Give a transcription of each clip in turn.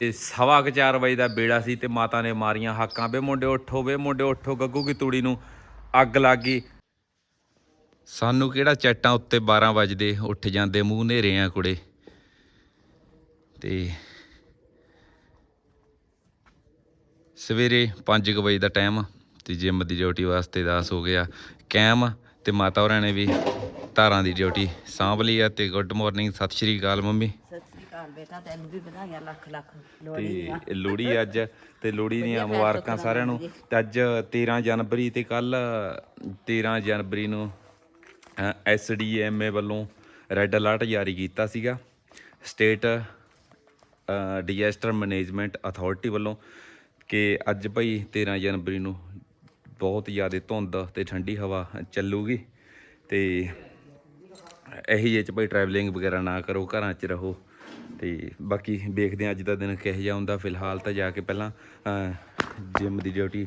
ਤੇ ਸਵਾ ਕੁ ਚਾਰ ਵਜੇ ਦਾ ਬੇੜਾ ਸੀ ਤੇ ਮਾਤਾ ਨੇ ਮਾਰੀਆਂ ਹਾਕਾਂ। ਵੇ ਮੁੰਡੇ ਉੱਠੋ, ਵੇ ਮੁੰਡੇ ਉੱਠੋ, ਗੱਗੂ ਕੀ ਤੂੜੀ ਨੂੰ ਅੱਗ ਲੱਗ ਗਈ। ਸਾਨੂੰ ਕਿਹੜਾ ਚੈਟਾਂ ਉੱਤੇ 12 ਵਜਦੇ, ਉੱਠ ਜਾਂਦੇ, ਮੂੰਹ ਨੇਰੇ ਆ ਕੁੜੇ। ਤੇ ਸਵੇਰੇ 5 ਵਜੇ ਦਾ ਟਾਈਮ ਤੇ ਜਿਮ ਦੀ ਡਿਊਟੀ ਵਾਸਤੇ ਦਾਸ ਹੋ ਗਿਆ। ਕੈਮ ਤੇ ਮਾਤਾ ਹੋਰਾਂ ਨੇ ਵੀ ਧਾਰਾਂ ਦੀ ਡਿਊਟੀ। ਸਾਂਭ ਲਈ ਆ ਤੇ ਗੁੱਡ ਮਾਰਨਿੰਗ ਸਤਿ ਸ਼੍ਰੀ ਅਕਾਲ ਮੰਮੀ। ਸਤਿ ਸ੍ਰੀ ਅਕਾਲ ਬੇਟਾ ਤੈਨੂੰ ਵੀ ਵਧਾਈਆਂ ਲੱਖ ਲੱਖ ਲੋੜੀ ਤੇ ਲੋਹੜੀ ਅੱਜ ਤੇ ਲੋਹੜੀ ਦੀਆਂ ਮੁਬਾਰਕਾਂ ਸਾਰਿਆਂ ਨੂੰ। ਤੇ ਅੱਜ 13 ਜਨਵਰੀ ਤੇ ਕੱਲ 13 ਜਨਵਰੀ ਨੂੰ ਐਸਡੀਐਮਏ ਵੱਲੋਂ ਰੈੱਡ ਅਲਰਟ ਜਾਰੀ ਕੀਤਾ ਸੀਗਾ। ਸਟੇਟ ਡਿਜ਼ਾਸਟਰ ਮੈਨੇਜਮੈਂਟ ਅਥਾਰਟੀ ਵੱਲੋਂ ਕਿ ਅੱਜ ਭਾਈ 13 ਜਨਵਰੀ ਨੂੰ ਬਹੁਤ ਜ਼ਿਆਦਾ ਧੁੰਦ ਤੇ ਠੰਡੀ ਹਵਾ ਚੱਲੂਗੀ। ਤੇ ਇਹੀ ਜਿਹੇ ਚ ਭਾਈ ਟਰੈਵਲਿੰਗ ਵਗੈਰਾ ਨਾ ਕਰੋ, ਘਰਾਂ 'ਚ ਰਹੋ। ਤੇ ਬਾਕੀ ਵੇਖਦੇ ਹਾਂ ਅੱਜ ਦਾ ਦਿਨ ਕਿਹੋ ਜਿਹਾ ਹੁੰਦਾ। ਫਿਲਹਾਲ ਤਾਂ ਜਾ ਕੇ ਪਹਿਲਾਂ ਜਿਮ ਦੀ ਡਿਊਟੀ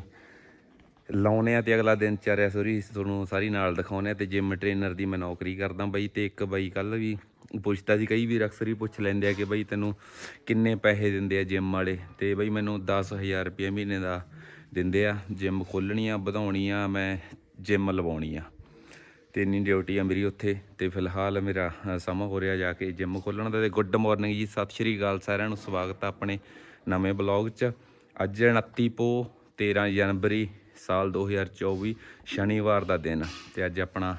ਲਾਉਨੇ ਆ ਤੇ ਅਗਲਾ ਦਿਨ ਚਾਰਿਆ ਸੋਰੀ ਤੁਹਾਨੂੰ ਸਾਰੀ ਨਾਲ ਦਿਖਾਉਨੇ ਆ ਤੇ ਜਿਮ ਟ੍ਰੇਨਰ ਦੀ ਮੈਂ ਨੌਕਰੀ ਕਰਦਾ ਬਾਈ ਤੇ ਇੱਕ ਬਾਈ ਕੱਲ ਵੀ ਪੁੱਛਦਾ ਸੀ, ਕਈ ਵੀਰ ਅਕਸਰ ਹੀ ਪੁੱਛ ਲੈਂਦੇ ਆ ਕਿ ਬਾਈ ਤੈਨੂੰ ਕਿੰਨੇ ਪੈਸੇ ਦਿੰਦੇ ਆ ਜਿਮ ਵਾਲੇ? ਤੇ ਬਾਈ ਮੈਨੂੰ 10000 ਰੁਪਏ ਮਹੀਨੇ ਦਾ ਦਿੰਦੇ ਆ। ਜਿਮ ਖੋਲਣੀ ਆ ਵਧਾਉਣੀ ਆ ਮੈਂ ਜਿਮ ਲਵਾਉਣੀ ਆ। ਤੇ ਇੰਨੀ ਡਿਊਟੀ ਆ ਮੇਰੀ ਉੱਥੇ ਤੇ ਫਿਲਹਾਲ ਮੇਰਾ ਸਮਾਂ ਹੋ ਰਿਹਾ ਜਾ ਕੇ ਜਿਮ ਖੋਲਣ ਦਾ ਤੇ ਗੁੱਡ ਮਾਰਨਿੰਗ ਜੀ, ਸਤਿ ਸ਼੍ਰੀ ਅਕਾਲ ਸਾਰਿਆਂ ਨੂੰ, ਸਵਾਗਤ ਆ ਆਪਣੇ ਨਵੇਂ ਬਲੌਗ 'ਚ। ਅੱਜ 29 ਪੋ 13 ਜਨਵਰੀ ਸਾਲ 2024 ਸ਼ਨੀਵਾਰ ਦਾ ਦਿਨ ਤੇ ਅੱਜ ਆਪਣਾ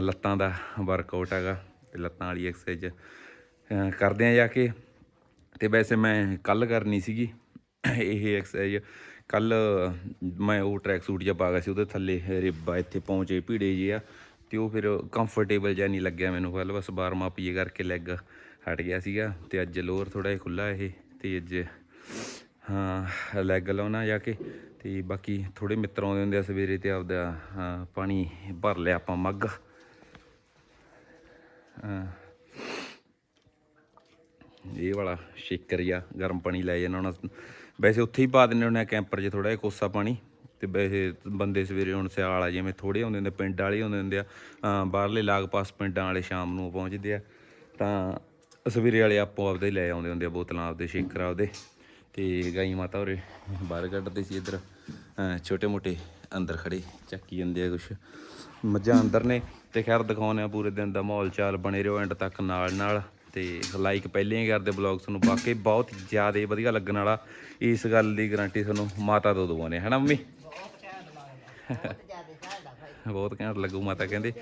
ਲੱਤਾਂ ਦਾ ਵਰਕਆਊਟ ਹੈਗਾ ਤੇ ਲੱਤਾਂ ਵਾਲੀ ਐਕਸਰਸਾਈਜ਼ ਕਰਦੇ ਆ ਜਾ ਕੇ। ਤੇ ਵੈਸੇ ਮੈਂ ਕੱਲ ਕਰਨੀ ਸੀਗੀ, ਇਹ ਐਕਸਰਸਾਈਜ਼ ਕੱਲ ਮੈਂ ਉਹ ਟਰੈਕ ਸੂਟ ਜਿਹਾ ਪਾ ਗਿਆ ਸੀ, ਉਹਦੇ ਥੱਲੇ ਰਿਬਾ ਇੱਥੇ ਪਹੁੰਚੇ ਭੀੜੇ ਜਿਹੇ ਆ, ਤੇ ਉਹ ਫਿਰ ਕੰਫਰਟੇਬਲ ਜਿਹਾ ਨਹੀਂ ਲੱਗਿਆ ਮੈਨੂੰ ਕੱਲ ਬਸ ਵਾਰਮ ਅਪ ਜੇ ਕਰਕੇ ਲੈਗ ਹਟ ਗਿਆ ਸੀਗਾ, ਤੇ ਅੱਜ ਲੋਅਰ ਥੋੜਾ ਜਿਹਾ ਖੁੱਲਾ ਇਹ, ਤੇ ਅੱਜ, ਹਾਂ ਲੈਗ ਲਾਉਣਾ ਜਾ ਕੇ, ਤੇ ਬਾਕੀ ਥੋੜੇ ਮਿੱਤਰ ਆਉਂਦੇ ਹੁੰਦੇ ਆ ਸਵੇਰੇ ਤੇ ਆਪਦਾ ਪਾਣੀ ਭਰ ਲਿਆ ਆਪਾਂ ਮੱਗ। ਇਹ ਵਾਲਾ ਸ਼ੇਕਰ ਜਾਂ ਗਰਮ ਪਾਣੀ ਲੈ ਜਾਣਾ ਉਹਨਾਂ ਵੈਸੇ ਉੱਥੇ ਹੀ ਪਾ ਦਿੰਦੇ ਹੁੰਦੇ ਆ ਕੈਂਪਰ 'ਚ ਥੋੜਾ ਜਿਹਾ ਕੋਸਾ ਪਾਣੀ ਤੇ ਵੈਸੇ ਬੰਦੇ ਸਵੇਰੇ ਹੁਣ ਸਿਆਲ ਆ ਜਿਵੇਂ ਥੋੜੇ ਆਉਂਦੇ ਹੁੰਦੇ ਪਿੰਡ ਵਾਲੇ ਆਉਂਦੇ ਹੁੰਦੇ ਆ ਬਾਹਰਲੇ ਲਾਗ ਪਾਸ ਪਿੰਡਾਂ ਵਾਲੇ ਸ਼ਾਮ ਨੂੰ ਪਹੁੰਚਦੇ ਆ, ਤਾਂ ਸਵੇਰੇ ਵਾਲੇ ਆਪੋ ਆਪਦੇ ਲੈ ਆਉਂਦੇ ਹੁੰਦੇ ਆ ਬੋਤਲਾਂ ਆਪਦੇ, ਸ਼ੇਕਰ ਆਪਦੇ, ਤੇ ਗਾਈ ਮਾਤਾ ਹੋਰੇ ਬਾਹਰ ਕੱਢਦੇ ਸੀ ਇੱਧਰ ਛੋਟੇ ਮੋਟੇ ਅੰਦਰ ਖੜੇ ਚੱਕੀ ਜਾਂਦੇ ਆ ਕੁਛ, ਮੱਝਾਂ ਅੰਦਰ ਨੇ, ਤੇ ਖੈਰ ਦਿਖਾਉਂਦੇ ਆ ਪੂਰੇ ਦਿਨ ਦਾ ਮਾਹੌਲ ਚਾਲ ਬਣੇ ਰਹੋ ਐਂਡ ਤੱਕ ਨਾਲ ਨਾਲ। ਤੇ ਲਾਈਕ ਪਹਿਲੇ ਹੀ ਕਰਦੇ ਬਲੌਗ ਤੁਹਾਨੂੰ, ਵਾਕਈ ਬਹੁਤ ਜ਼ਿਆਦਾ ਵਧੀਆ ਲੱਗਣ ਵਾਲਾ ਇਸ ਗੱਲ ਦੀ ਗਾਰੰਟੀ ਤੁਹਾਨੂੰ ਮਾਤਾ ਤੋਂ ਦਵਾਉਣੇ ਹੈ ਨਾ ਮੰਮੀ? ਬਹੁਤ ਘੈਂਟ ਲੱਗੂ ਮਾਤਾ ਕਹਿੰਦੇ।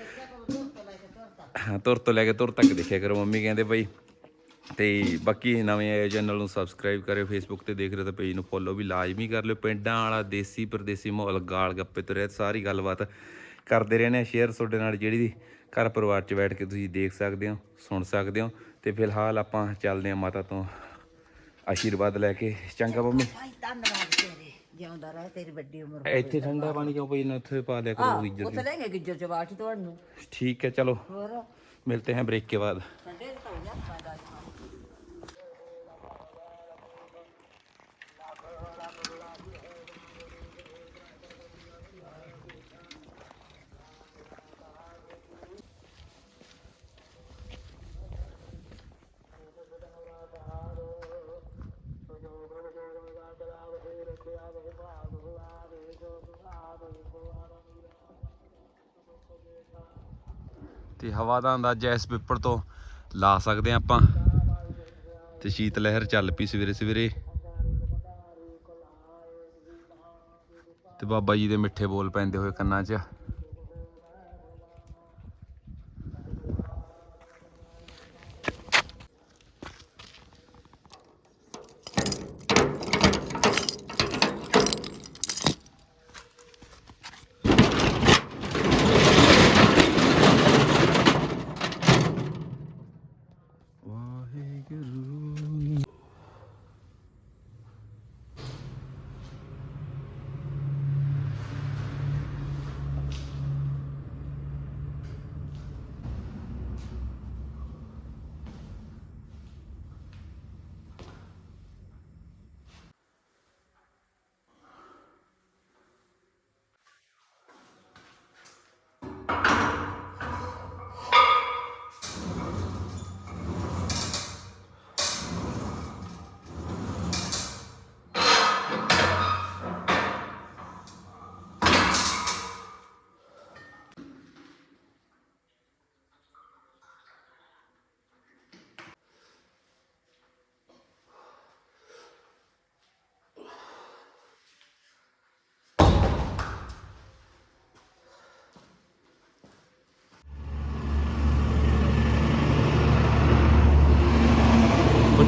ਤੁਰ ਤੋਂ ਲੈ ਕੇ ਤੁਰ ਤੱਕ ਦੇਖਿਆ ਕਰੋ ਮੰਮੀ ਕਹਿੰਦੇ ਬਈ। ਤੇ ਬਾਕੀ ਨਵੇਂ ਆਏ ਚੈਨਲ ਨੂੰ ਸਬਸਕ੍ਰਾਈਬ ਕਰਿਓ ਫੇਸਬੁੱਕ ਤੇ ਦੇਖ ਰਹੇ ਤਾਂ ਪੇਜ ਨੂੰ ਫੋਲੋ ਵੀ ਲਾਜ਼ਮੀ ਕਰ ਲਿਓ। ਪਿੰਡਾਂ ਵਾਲਾ, ਦੇਸੀ, ਪਰਦੇਸੀ ਮਾਹੌਲ, ਗਾਲ ਗੱਪੇ ਤੋਂ ਰਹਿਤ ਸਾਰੀ ਗੱਲਬਾਤ ਕਰਦੇ ਰਹਿੰਦੇ ਆ। ਸ਼ੇਅਰ ਤੁਹਾਡੇ ਨਾਲ ਜਿਹੜੀ ਘਰ ਪਰਿਵਾਰ 'ਚ ਬੈਠ ਕੇ ਤੁਸੀਂ ਦੇਖ ਸਕਦੇ ਹੋ, ਸੁਣ ਸਕਦੇ ਹੋ। ਤੇ ਫਿਲਹਾਲ ਆਪਾਂ ਚੱਲਦੇ ਹਾਂ ਮਾਤਾ ਤੋਂ ਆਸ਼ੀਰਵਾਦ ਲੈ ਕੇ। ਚੰਗਾ ਮੰਮੀ। ਇੱਥੇ ਠੰਡਾ ਪਾਣੀ ਕਿਉਂ ਪਈ ਨਾ ਉੱਥੇ ਪਾ ਲਿਆ ਕਰੋ ਆਹ, ਗਿੱਜਰ ਉੱਥੇ ਗਿੱਜਰ ਚ ਬਾਠ ਤੁਹਾਨੂੰ। ਠੀਕ ਹੈ ਚਲੋ। ਹੋਰ? ਮਿਲਤੇ ਹੈ ਬ੍ਰੇਕ ਕੇ ਬਾਅਦ। ਤੇ ਹਵਾ ਦਾ ਅੰਦਾਜ਼ਾ ਇਸ ਪੇਪਰ ਤੋਂ ਲਾ ਸਕਦੇ ਹਾਂ ਆਪਾਂ। ਤੇ ਸ਼ੀਤ ਲਹਿਰ ਚੱਲ ਪਈ ਸਵੇਰੇ ਸਵੇਰੇ। ਤੇ ਬਾਬਾ ਜੀ ਦੇ ਮਿੱਠੇ ਬੋਲ ਪੈਂਦੇ ਹੋਏ ਕੰਨਾਂ 'ਚ ਵਾਹਿਗੁਰੂ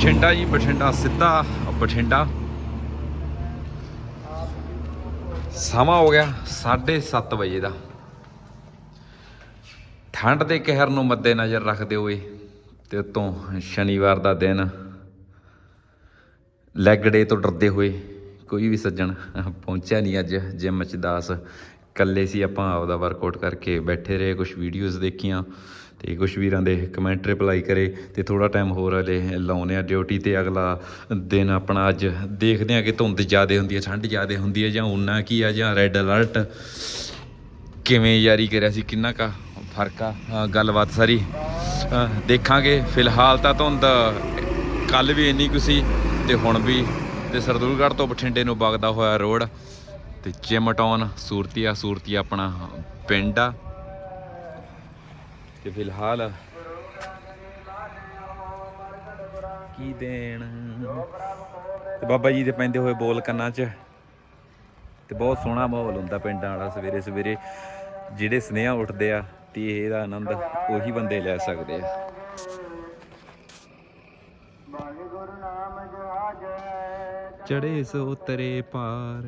ਬਠਿੰਡਾ ਜੀ, ਬਠਿੰਡਾ ਸਿੱਧਾ ਬਠਿੰਡਾ। ਸਮਾਂ ਹੋ ਗਿਆ 7:30 ਵਜੇ ਦਾ। ਠੰਡ ਦੇ ਕਹਿਰ ਨੂੰ ਮੱਦੇ ਨਜ਼ਰ ਰੱਖਦੇ ਹੋਏ ਤੇ ਉਤੋਂ ਸ਼ਨੀਵਾਰ ਦਾ ਦਿਨ ਲੈਗ ਡੇ ਤੋਂ ਡਰਦੇ ਹੋਏ ਕੋਈ ਵੀ ਸੱਜਣ ਪਹੁੰਚਿਆ ਨਹੀਂ ਅੱਜ। ਜਿਮ ਚ ਦਾਸ ਇਕੱਲੇ ਸੀ, ਆਪਾਂ ਆਪਦਾ ਵਰਕਆਊਟ ਕਰਕੇ ਬੈਠੇ ਰਹੇ ਕੁਝ ਵੀਡੀਓਜ਼ ਦੇਖੀਆਂ। ਤੇ ਕੁਝ ਵੀਰਾਂ ਦੇ ਕਮੈਂਟ ਰਿਪਲਾਈ ਕਰੇ ਤੇ ਥੋੜਾ ਟਾਈਮ ਹੋਰ ਹਲੇ ਲਾਉਨੇ ਆ ਡਿਊਟੀ ਤੇ ਅਗਲਾ ਦਿਨ ਆਪਣਾ ਅੱਜ ਦੇਖਦੇ ਆ ਕਿ ਧੁੰਦ ਜ਼ਿਆਦੇ ਹੁੰਦੀ ਹੈ, ਠੰਡ ਜ਼ਿਆਦੇ ਹੁੰਦੀ ਹੈ ਜਾਂ ਉਨਾ ਕੀ ਆ ਜਾਂ ਰੈੱਡ ਅਲਰਟ ਕਿਵੇਂ ਜਾਰੀ ਕਰਿਆ ਸੀ, ਕਿੰਨਾ ਕਾ ਫ਼ਰਕ ਆ ਗੱਲਬਾਤ ਸਾਰੀ। ਦੇਖਾਂਗੇ, ਫਿਲਹਾਲ ਤਾਂ ਧੁੰਦ ਕੱਲ ਵੀ ਇੰਨੀ ਕੁ ਸੀ ਤੇ ਹੁਣ ਵੀ ਤੇ ਸਰਦੂਲਗੜ੍ਹ ਤੋਂ ਬਠਿੰਡੇ ਨੂੰ ਵਗਦਾ ਹੋਇਆ ਰੋਡ ਤੇ ਜਿਮ ਟਾਊਨ ਸੂਰਤੀਆ ਸੂਰਤੀਆ ਆਪਣਾ ਪਿੰਡ ਆ। ਤੇ ਫਿਲਹਾਲ ਕੀ ਦੇਣ? ਤੇ ਬਾਬਾ ਜੀ ਦੇ ਪੈਂਦੇ ਹੋਏ ਬੋਲ ਕੰਨਾਂ 'ਚ। ਤੇ ਬਹੁਤ ਸੋਹਣਾ ਮਾਹੌਲ ਹੁੰਦਾ ਪਿੰਡਾਂ ਵਾਲਾ ਸਵੇਰੇ ਸਵੇਰੇ। ਜਿਹੜੇ ਸਨੇਹਾ ਉੱਠਦੇ ਆ ਤੇ ਇਹਦਾ ਆਨੰਦ ਉਹੀ ਬੰਦੇ ਲੈ ਸਕਦੇ ਆ। ਚੜੇ ਸੋ ਤਰੇ ਪਾਰ।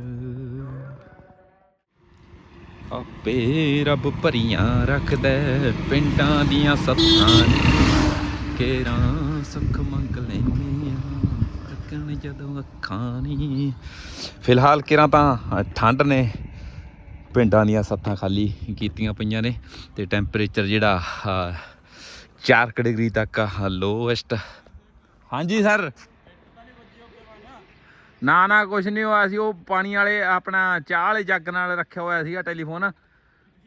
ਆਪੇ ਰੱਬ ਭਰੀਆਂ ਰੱਖਦਾ ਪਿੰਡਾਂ ਦੀਆਂ ਸੱਥਾਂ ਕੇਰਾਂ ਸੁੱਖ ਮੰਗ ਲੈਨੇ ਆ ਜਦੋਂ ਅੱਖਾਂ ਨੀ। ਫਿਲਹਾਲ ਕਿਰਾਂ ਤਾਂ ਠੰਡ ਨੇ। ਪਿੰਡਾਂ ਦੀਆਂ ਸੱਥਾਂ ਖਾਲੀ ਕੀਤੀਆਂ ਪਈਆਂ ਨੇ ਤੇ ਟੈਂਪਰੇਚਰ ਜਿਹੜਾ 4 ਡਿਗਰੀ ਤੱਕ ਲੋਐਸਟ ਹਾਂਜੀ, ਸਰ। ਨਾ ਨਾ, ਕੁਛ ਨਹੀਂ ਹੋਇਆ ਸੀ। ਉਹ ਪਾਣੀ ਵਾਲੇ ਆਪਣਾ ਚਾਹ ਵਾਲੇ ਜੱਗ ਨਾਲ ਰੱਖਿਆ ਹੋਇਆ ਸੀਗਾ ਟੈਲੀਫੋਨ।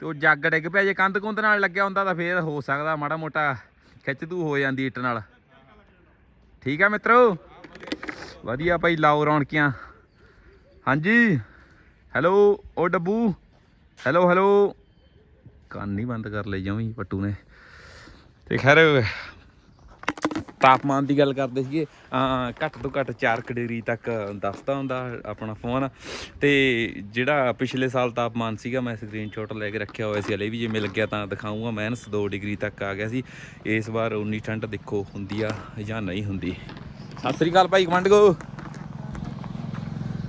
ਤੇ ਉਹ ਜੱਗ ਡਿੱਗ ਪਿਆ। ਜੇ ਕੰਧ ਕੁੰਧ ਨਾਲ ਲੱਗਿਆ ਹੁੰਦਾ ਤਾਂ ਫੇਰ ਹੋ ਸਕਦਾ। ਮਾੜਾ ਮੋਟਾ ਖਿੱਚ ਤੂ ਹੋ ਜਾਂਦੀ ਇੱਟ ਨਾਲ। ਠੀਕ ਆ ਮਿੱਤਰੋ? ਵਧੀਆ ਭਾਈ, ਲਾਓ ਰੌਣਕੀਆਂ। ਹਾਂਜੀ? ਹੈਲੋ, ਓ ਡੱਬੂ। Hello hello. ਕੰਨ ਨਹੀਂ ਬੰਦ ਕਰ ਲਈ ਜਮੀ ਪੱਟੂ ਨੇ। ਤੇ ਖੈਰ ਤਾਪਮਾਨ ਦੀ ਗੱਲ ਕਰਦੇ ਸੀਗੇ ਘੱਟ ਤੋਂ ਘੱਟ 4 ਡਿਗਰੀ ਤੱਕ ਦੱਸਦਾ ਹੁੰਦਾ ਆਪਣਾ ਫੋਨ। ਤੇ ਜਿਹੜਾ ਪਿਛਲੇ ਸਾਲ ਤਾਪਮਾਨ ਸੀਗਾ, ਮੈਂ ਸਕਰੀਨਸ਼ਾਟ ਲੈ ਕੇ ਰੱਖਿਆ ਹੋਇਆ ਸੀ, ਹਲੇ ਵੀ ਜੇ ਮਿਲ ਗਿਆ ਤਾਂ ਦਿਖਾਉਂਗਾ ਮਾਈਨਸ 2 ਡਿਗਰੀ ਤੱਕ ਆ ਗਿਆ ਸੀ। ਇਸ ਵਾਰ ਉਨੀ ਠੰਡ ਦੇਖੋ ਹੁੰਦੀ ਆ ਜਾਂ ਨਹੀਂ ਹੁੰਦੀ। ਸਤਿ ਸ੍ਰੀ ਅਕਾਲ ਭਾਈ ਕਮੰਡ ਗੋ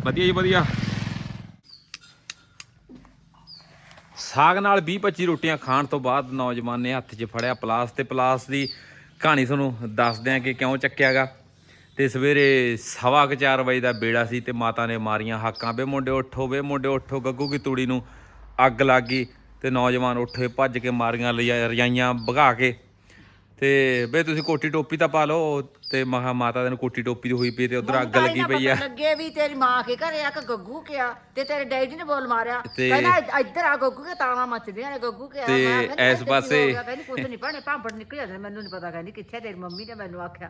ਵਧੀਆ ਜੀ, ਵਧੀਆ। ਸਾਗ ਨਾਲ 20 25 ਰੋਟੀਆਂ ਖਾਣ ਤੋਂ ਬਾਅਦ ਨੌਜਵਾਨ ਨੇ ਹੱਥ 'ਚ ਫੜਿਆ ਪਲਾਸ ਤੇ ਪਲਾਸ ਦੀ ਕਹਾਣੀ ਤੁਹਾਨੂੰ ਦੱਸਦੇ ਆ ਕਿ ਕਿਉਂ ਚੱਕਿਆਗਾ। ਤੇ ਸਵੇਰੇ ਸਵਾ ਕੁ ਚਾਰ ਵਜੇ ਦਾ ਬੇੜਾ ਸੀ ਤੇ ਮਾਤਾ ਨੇ ਮਾਰੀਆਂ ਹਾਕਾਂ। ਵੇ ਮੁੰਡੇ ਉੱਠੋ, ਵੇ ਮੁੰਡੇ ਉੱਠੋ, ਗੱਗੂ ਕੀ ਤੂੜੀ ਨੂੰ ਅੱਗ ਲੱਗ ਗਈ ਤੇ ਨੌਜਵਾਨ ਉੱਠੇ, ਭੱਜ ਕੇ ਮਾਰੀਆਂ ਲਿਜਾ- ਰਜਾਈਆਂ ਭਗਾ ਕੇ ਤੇ ਵੇ ਤੁਸੀਂ ਕੋਟੀ ਟੋਪੀ ਤਾਂ ਪਾ ਲਓ ਤੇ ਮਹਾ ਮਾਤਾ ਦੇ ਨੂੰ ਕੋਟੀ ਟੋਪੀ ਦੀ ਹੋਈ ਪਈ ਤੇ ਉਧਰ ਅੱਗ ਲੱਗੀ ਪਈ ਆ। ਲੱਗੇ ਵੀ ਤੇਰੀ ਮਾਂ ਕੇ ਘਰੇ ਆ ਕਿ ਗੱਗੂ ਕਿਆ ਤੇ ਤੇਰੇ ਡੈਡੀ ਨੇ ਬੋਲ ਮਾਰਿਆ। ਤੇ- ਕਹਿੰਦਾ ਇੱਧ- ਇੱਧਰ ਆ ਗੱਗੂ ਕੇ ਤਾਣਾ ਮੱਚਦੀਆਂ ਨੇ ਗੱਗੂ ਕਿਆ ਤੇ ਮੈਂ ਕਹਿੰਦੀ ਇਸ ਇੱਧਰ ਕੀ ਪਾਸੇ- ਗਿਆ? ਕਹਿੰਦੀ ਕੁਛ ਨਹੀਂ ਭੈਣੇ ਭਾਂਬੜ ਨਿਕਲ ਜਾਂਦੇ ਨੇ, ਮੈਨੂੰ ਨਹੀਂ ਪਤਾ ਕਹਿੰਦੀ ਕਿੱਥੇ ਆ ਤੇਰੀ ਮੰਮੀ ਨੇ ਮੈਨੂੰ ਆਖਿਆ।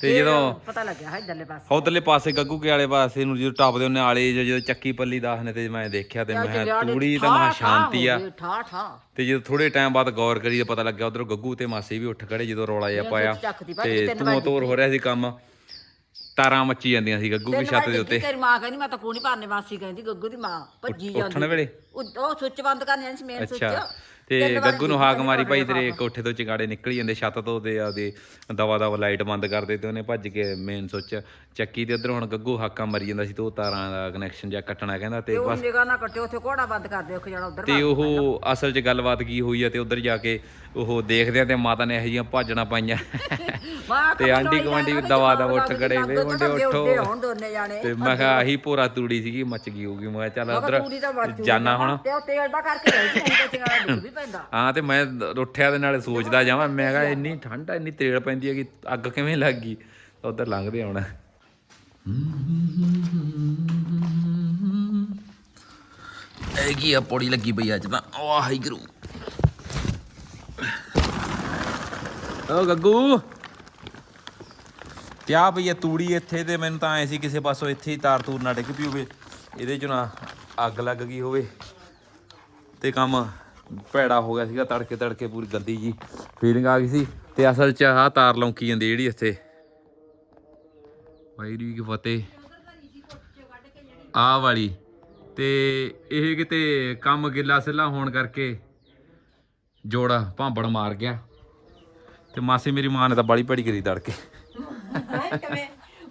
ਤੇ ਜਦੋਂ- ਪਤਾ ਲੱਗਿਆ ਹੈ ਇੱਧਰਲੇ ਪਾਸੇ। ਉਧਰਲੇ ਪਾਸੇ ਗੱਗੂ ਕੇ ਵਾਲੇ ਪਾਸੇ ਨੂੰ ਜਦੋਂ ਟੱਪਦੇ ਉਹਨੇ ਆਲੇ ਜਦੋਂ ਚੱਕੀ ਪੱਲੀ ਦਾਸ ਨੇ ਤੇ ਮੈਂ ਦੇਖਿਆ ਤੇ ਮੈਂ ਤੂੜੀ ਤਾਂ ਮਹਾ ਸ਼ਾਂਤੀ ਆ। ਠਾ ਠਾ ਤੇ ਜਦੋਂ ਥੋੜੇ ਟਾਈਮ ਬਾਅਦ ਗੌਰ ਕਰੀ ਤਾਂ ਪਤਾ ਲੱਗਿਆ ਉਧਰੋਂ ਗੱਗੂ ਤੇ ਮਾਸੀ ਵੀ ਉੱਠ ਖੜੇ ਜਦੋਂ ਰੌਲਾ ਜਿਹਾ ਪਾਇਆ ਤੇ ਤੂੰ ਤੋਰ ਹੋ ਰਿਹਾ ਸੀ ਕੰਮ। ਤਾਰਾਂ ਮੱਚੀ ਜਾਂਦੀਆਂ ਸੀ ਗੱਗੂ ਦੀ ਛੱਤ ਦੇ ਉੱਤੇ। ਤੇਰੀ ਮਾਂ ਕਹਿੰਦੀ ਮੈਂ ਤਾਂ ਕੋਣੀ ਪਾਣੇ ਮਾਸੀ ਕਹਿੰਦੀ ਗੱਗੂ ਦੀ ਮਾਂ ਭੱਜੀ ਜਾਂਦੀ ਉੱਠਣ ਵੇਲੇ? ਉਹ ਸੁੱਚ ਬੰਦ ਕਰਨ ਸੀ ਮੇਨ ਸੁੱਚ। ਤੇ ਗੱਗੂ ਨੂੰ ਹਾਕ ਮਾਰੀ ਭਾਈ ਤੇਰੇ ਕੋਠੇ ਤੋਂ ਚਿੰਗਾੜੇ ਨਿਕਲ ਜਾਂਦੇ ਛੱਤ ਤੋਂ ਤੇ ਆਦੇ ਦਵਾ ਦਵਾ ਲਾਈਟ ਬੰਦ ਕਰਦੇ ਤੇ ਉਹਨੇ ਭੱਜ ਕੇ ਮੇਨ ਸੁੱਚ ਚੱਕੀ ਤੇ ਉਧਰ ਹੁਣ ਗੱਗੂ ਹਾਕਾਂ ਮਰੀ ਜਾਂਦਾ ਸੀ ਤੇ ਉਹ ਤਾਰਾਂ ਦਾ ਕਨੈਕਸ਼ਨ ਜਾਂ ਕੱਟਣਾ ਕਹਿੰਦਾ ਤੇ ਬਸ ਨਿਗਾਹ ਨਾ ਕੱਟੇ ਉੱਥੇ ਕੋੜਾ ਬੰਦ ਕਰ ਦਿਓ ਇੱਕ ਜਣਾ ਉਧਰ ਤੇ ਉਹ ਅਸਲ 'ਚ ਗੱਲਬਾਤ ਕੀ ਹੋਈ ਆ ਤੇ ਉਧਰ ਜਾ ਕੇ ਉਹ ਦੇਖਦੇ ਆ ਤੇ ਮਾਤਾ ਨੇ ਇਹੋ ਜਿਹੀਆਂ ਭਾਜਣਾ ਪਾਈਆਂ। ਤੇ ਗੁਆਂਢੀ ਵੀ ਦਵਾ ਦਵਾ ਉੱਠ ਖੜੇ ਵੇ ਮੁੰਡੇ ਉੱਠੋ। ਜਾਣੇ। ਤੇ ਮੈਂ ਕਿਹਾ ਆਹੀ ਭੋਰਾ ਤੂੜੀ ਸੀਗੀ ਮੱਚ ਗਈ ਹੋਊਗੀ। ਮੈਂ ਕਿਹਾ ਚੱਲ ਪੂਰੀ ਉਧਰ ਜਾਨਾ ਹੁਣ। ਤੇ ਤੇਲ ਦਾ ਕਰਕੇ ਰਹੀ ਤੇ ਚਿੰਗਾੜਾ ਡੁੱਬ ਵੀ ਪੈਂਦਾ? ਹਾਂ ਤੇ ਮੈਂ ਉੱਠਿਆ ਦੇ ਨਾਲੇ ਸੋਚਦਾ ਜਾਵਾਂ ਮੈਂ ਕਿਹਾ ਇੰਨੀ ਠੰਡ ਆ ਇੰਨੀ ਤੇਲ ਪੈਂਦੀ ਹੈ ਕਿ ਅੱਗ ਕਿਵੇਂ ਲੱਗ ਗਈ? ਉਧਰ ਲੰਘਦੇ ਹੁਣ ਇਹ ਕੀ ਆ ਪੌੜੀ ਲੱਗੀ ਪਈ ਅੱਜ ਤਾਂ। ਵਾਹਿਗੁਰੂ ਓ ਗੱਗੂ। ਕਿਆ ਭਈਆ ਤੂੜੀ ਇੱਥੇ ਤੇ? ਮੈਨੂੰ ਤਾਂ ਐ ਸੀ ਕਿਸੇ ਪਾਸੋਂ ਇੱਥੇ ਹੀ ਤਾਰ ਤੂਰ ਨਾ ਡਿੱਗ ਪਈ ਹੋਵੇ। ਇਹਦੇ ਚ ਨਾ ਅੱਗ ਲੱਗ ਗਈ ਹੋਵੇ। ਤੇ ਕੰਮ ਭੈੜਾ ਹੋ ਗਿਆ ਸੀਗਾ ਤੜਕੇ ਤੜਕੇ ਪੂਰੀ ਗੰਦੀ ਜੀ ਫੀਲਿੰਗ ਆ ਗਈ ਸੀ ਤੇ ਅਸਲ ਚ ਆਹ ਤਾਰ ਲੌਂਕੀ ਜਾਂਦੀ ਜਿਹੜੀ ਇੱਥੇ। ਵਾਹਿਗੁਰੂ ਕੀ ਫਤਿਹ। ਆਹ ਵਾਲੀ। ਤੇ ਇਹ ਕਿਤੇ ਕੰਮ ਗਿੱਲਾ ਸਿੱਲਾ ਹੋਣ ਕਰਕੇ ਜੋੜਾ ਭਾਂਬੜ ਮਾਰ ਗਿਆ। ਤੇ ਮਾਸੀ ਮੇਰੀ ਮਾਂ ਨੇ ਤਾਂ ਬਾਲੀ ਭੜੀ ਕਰੀ ਤੜਕੇ।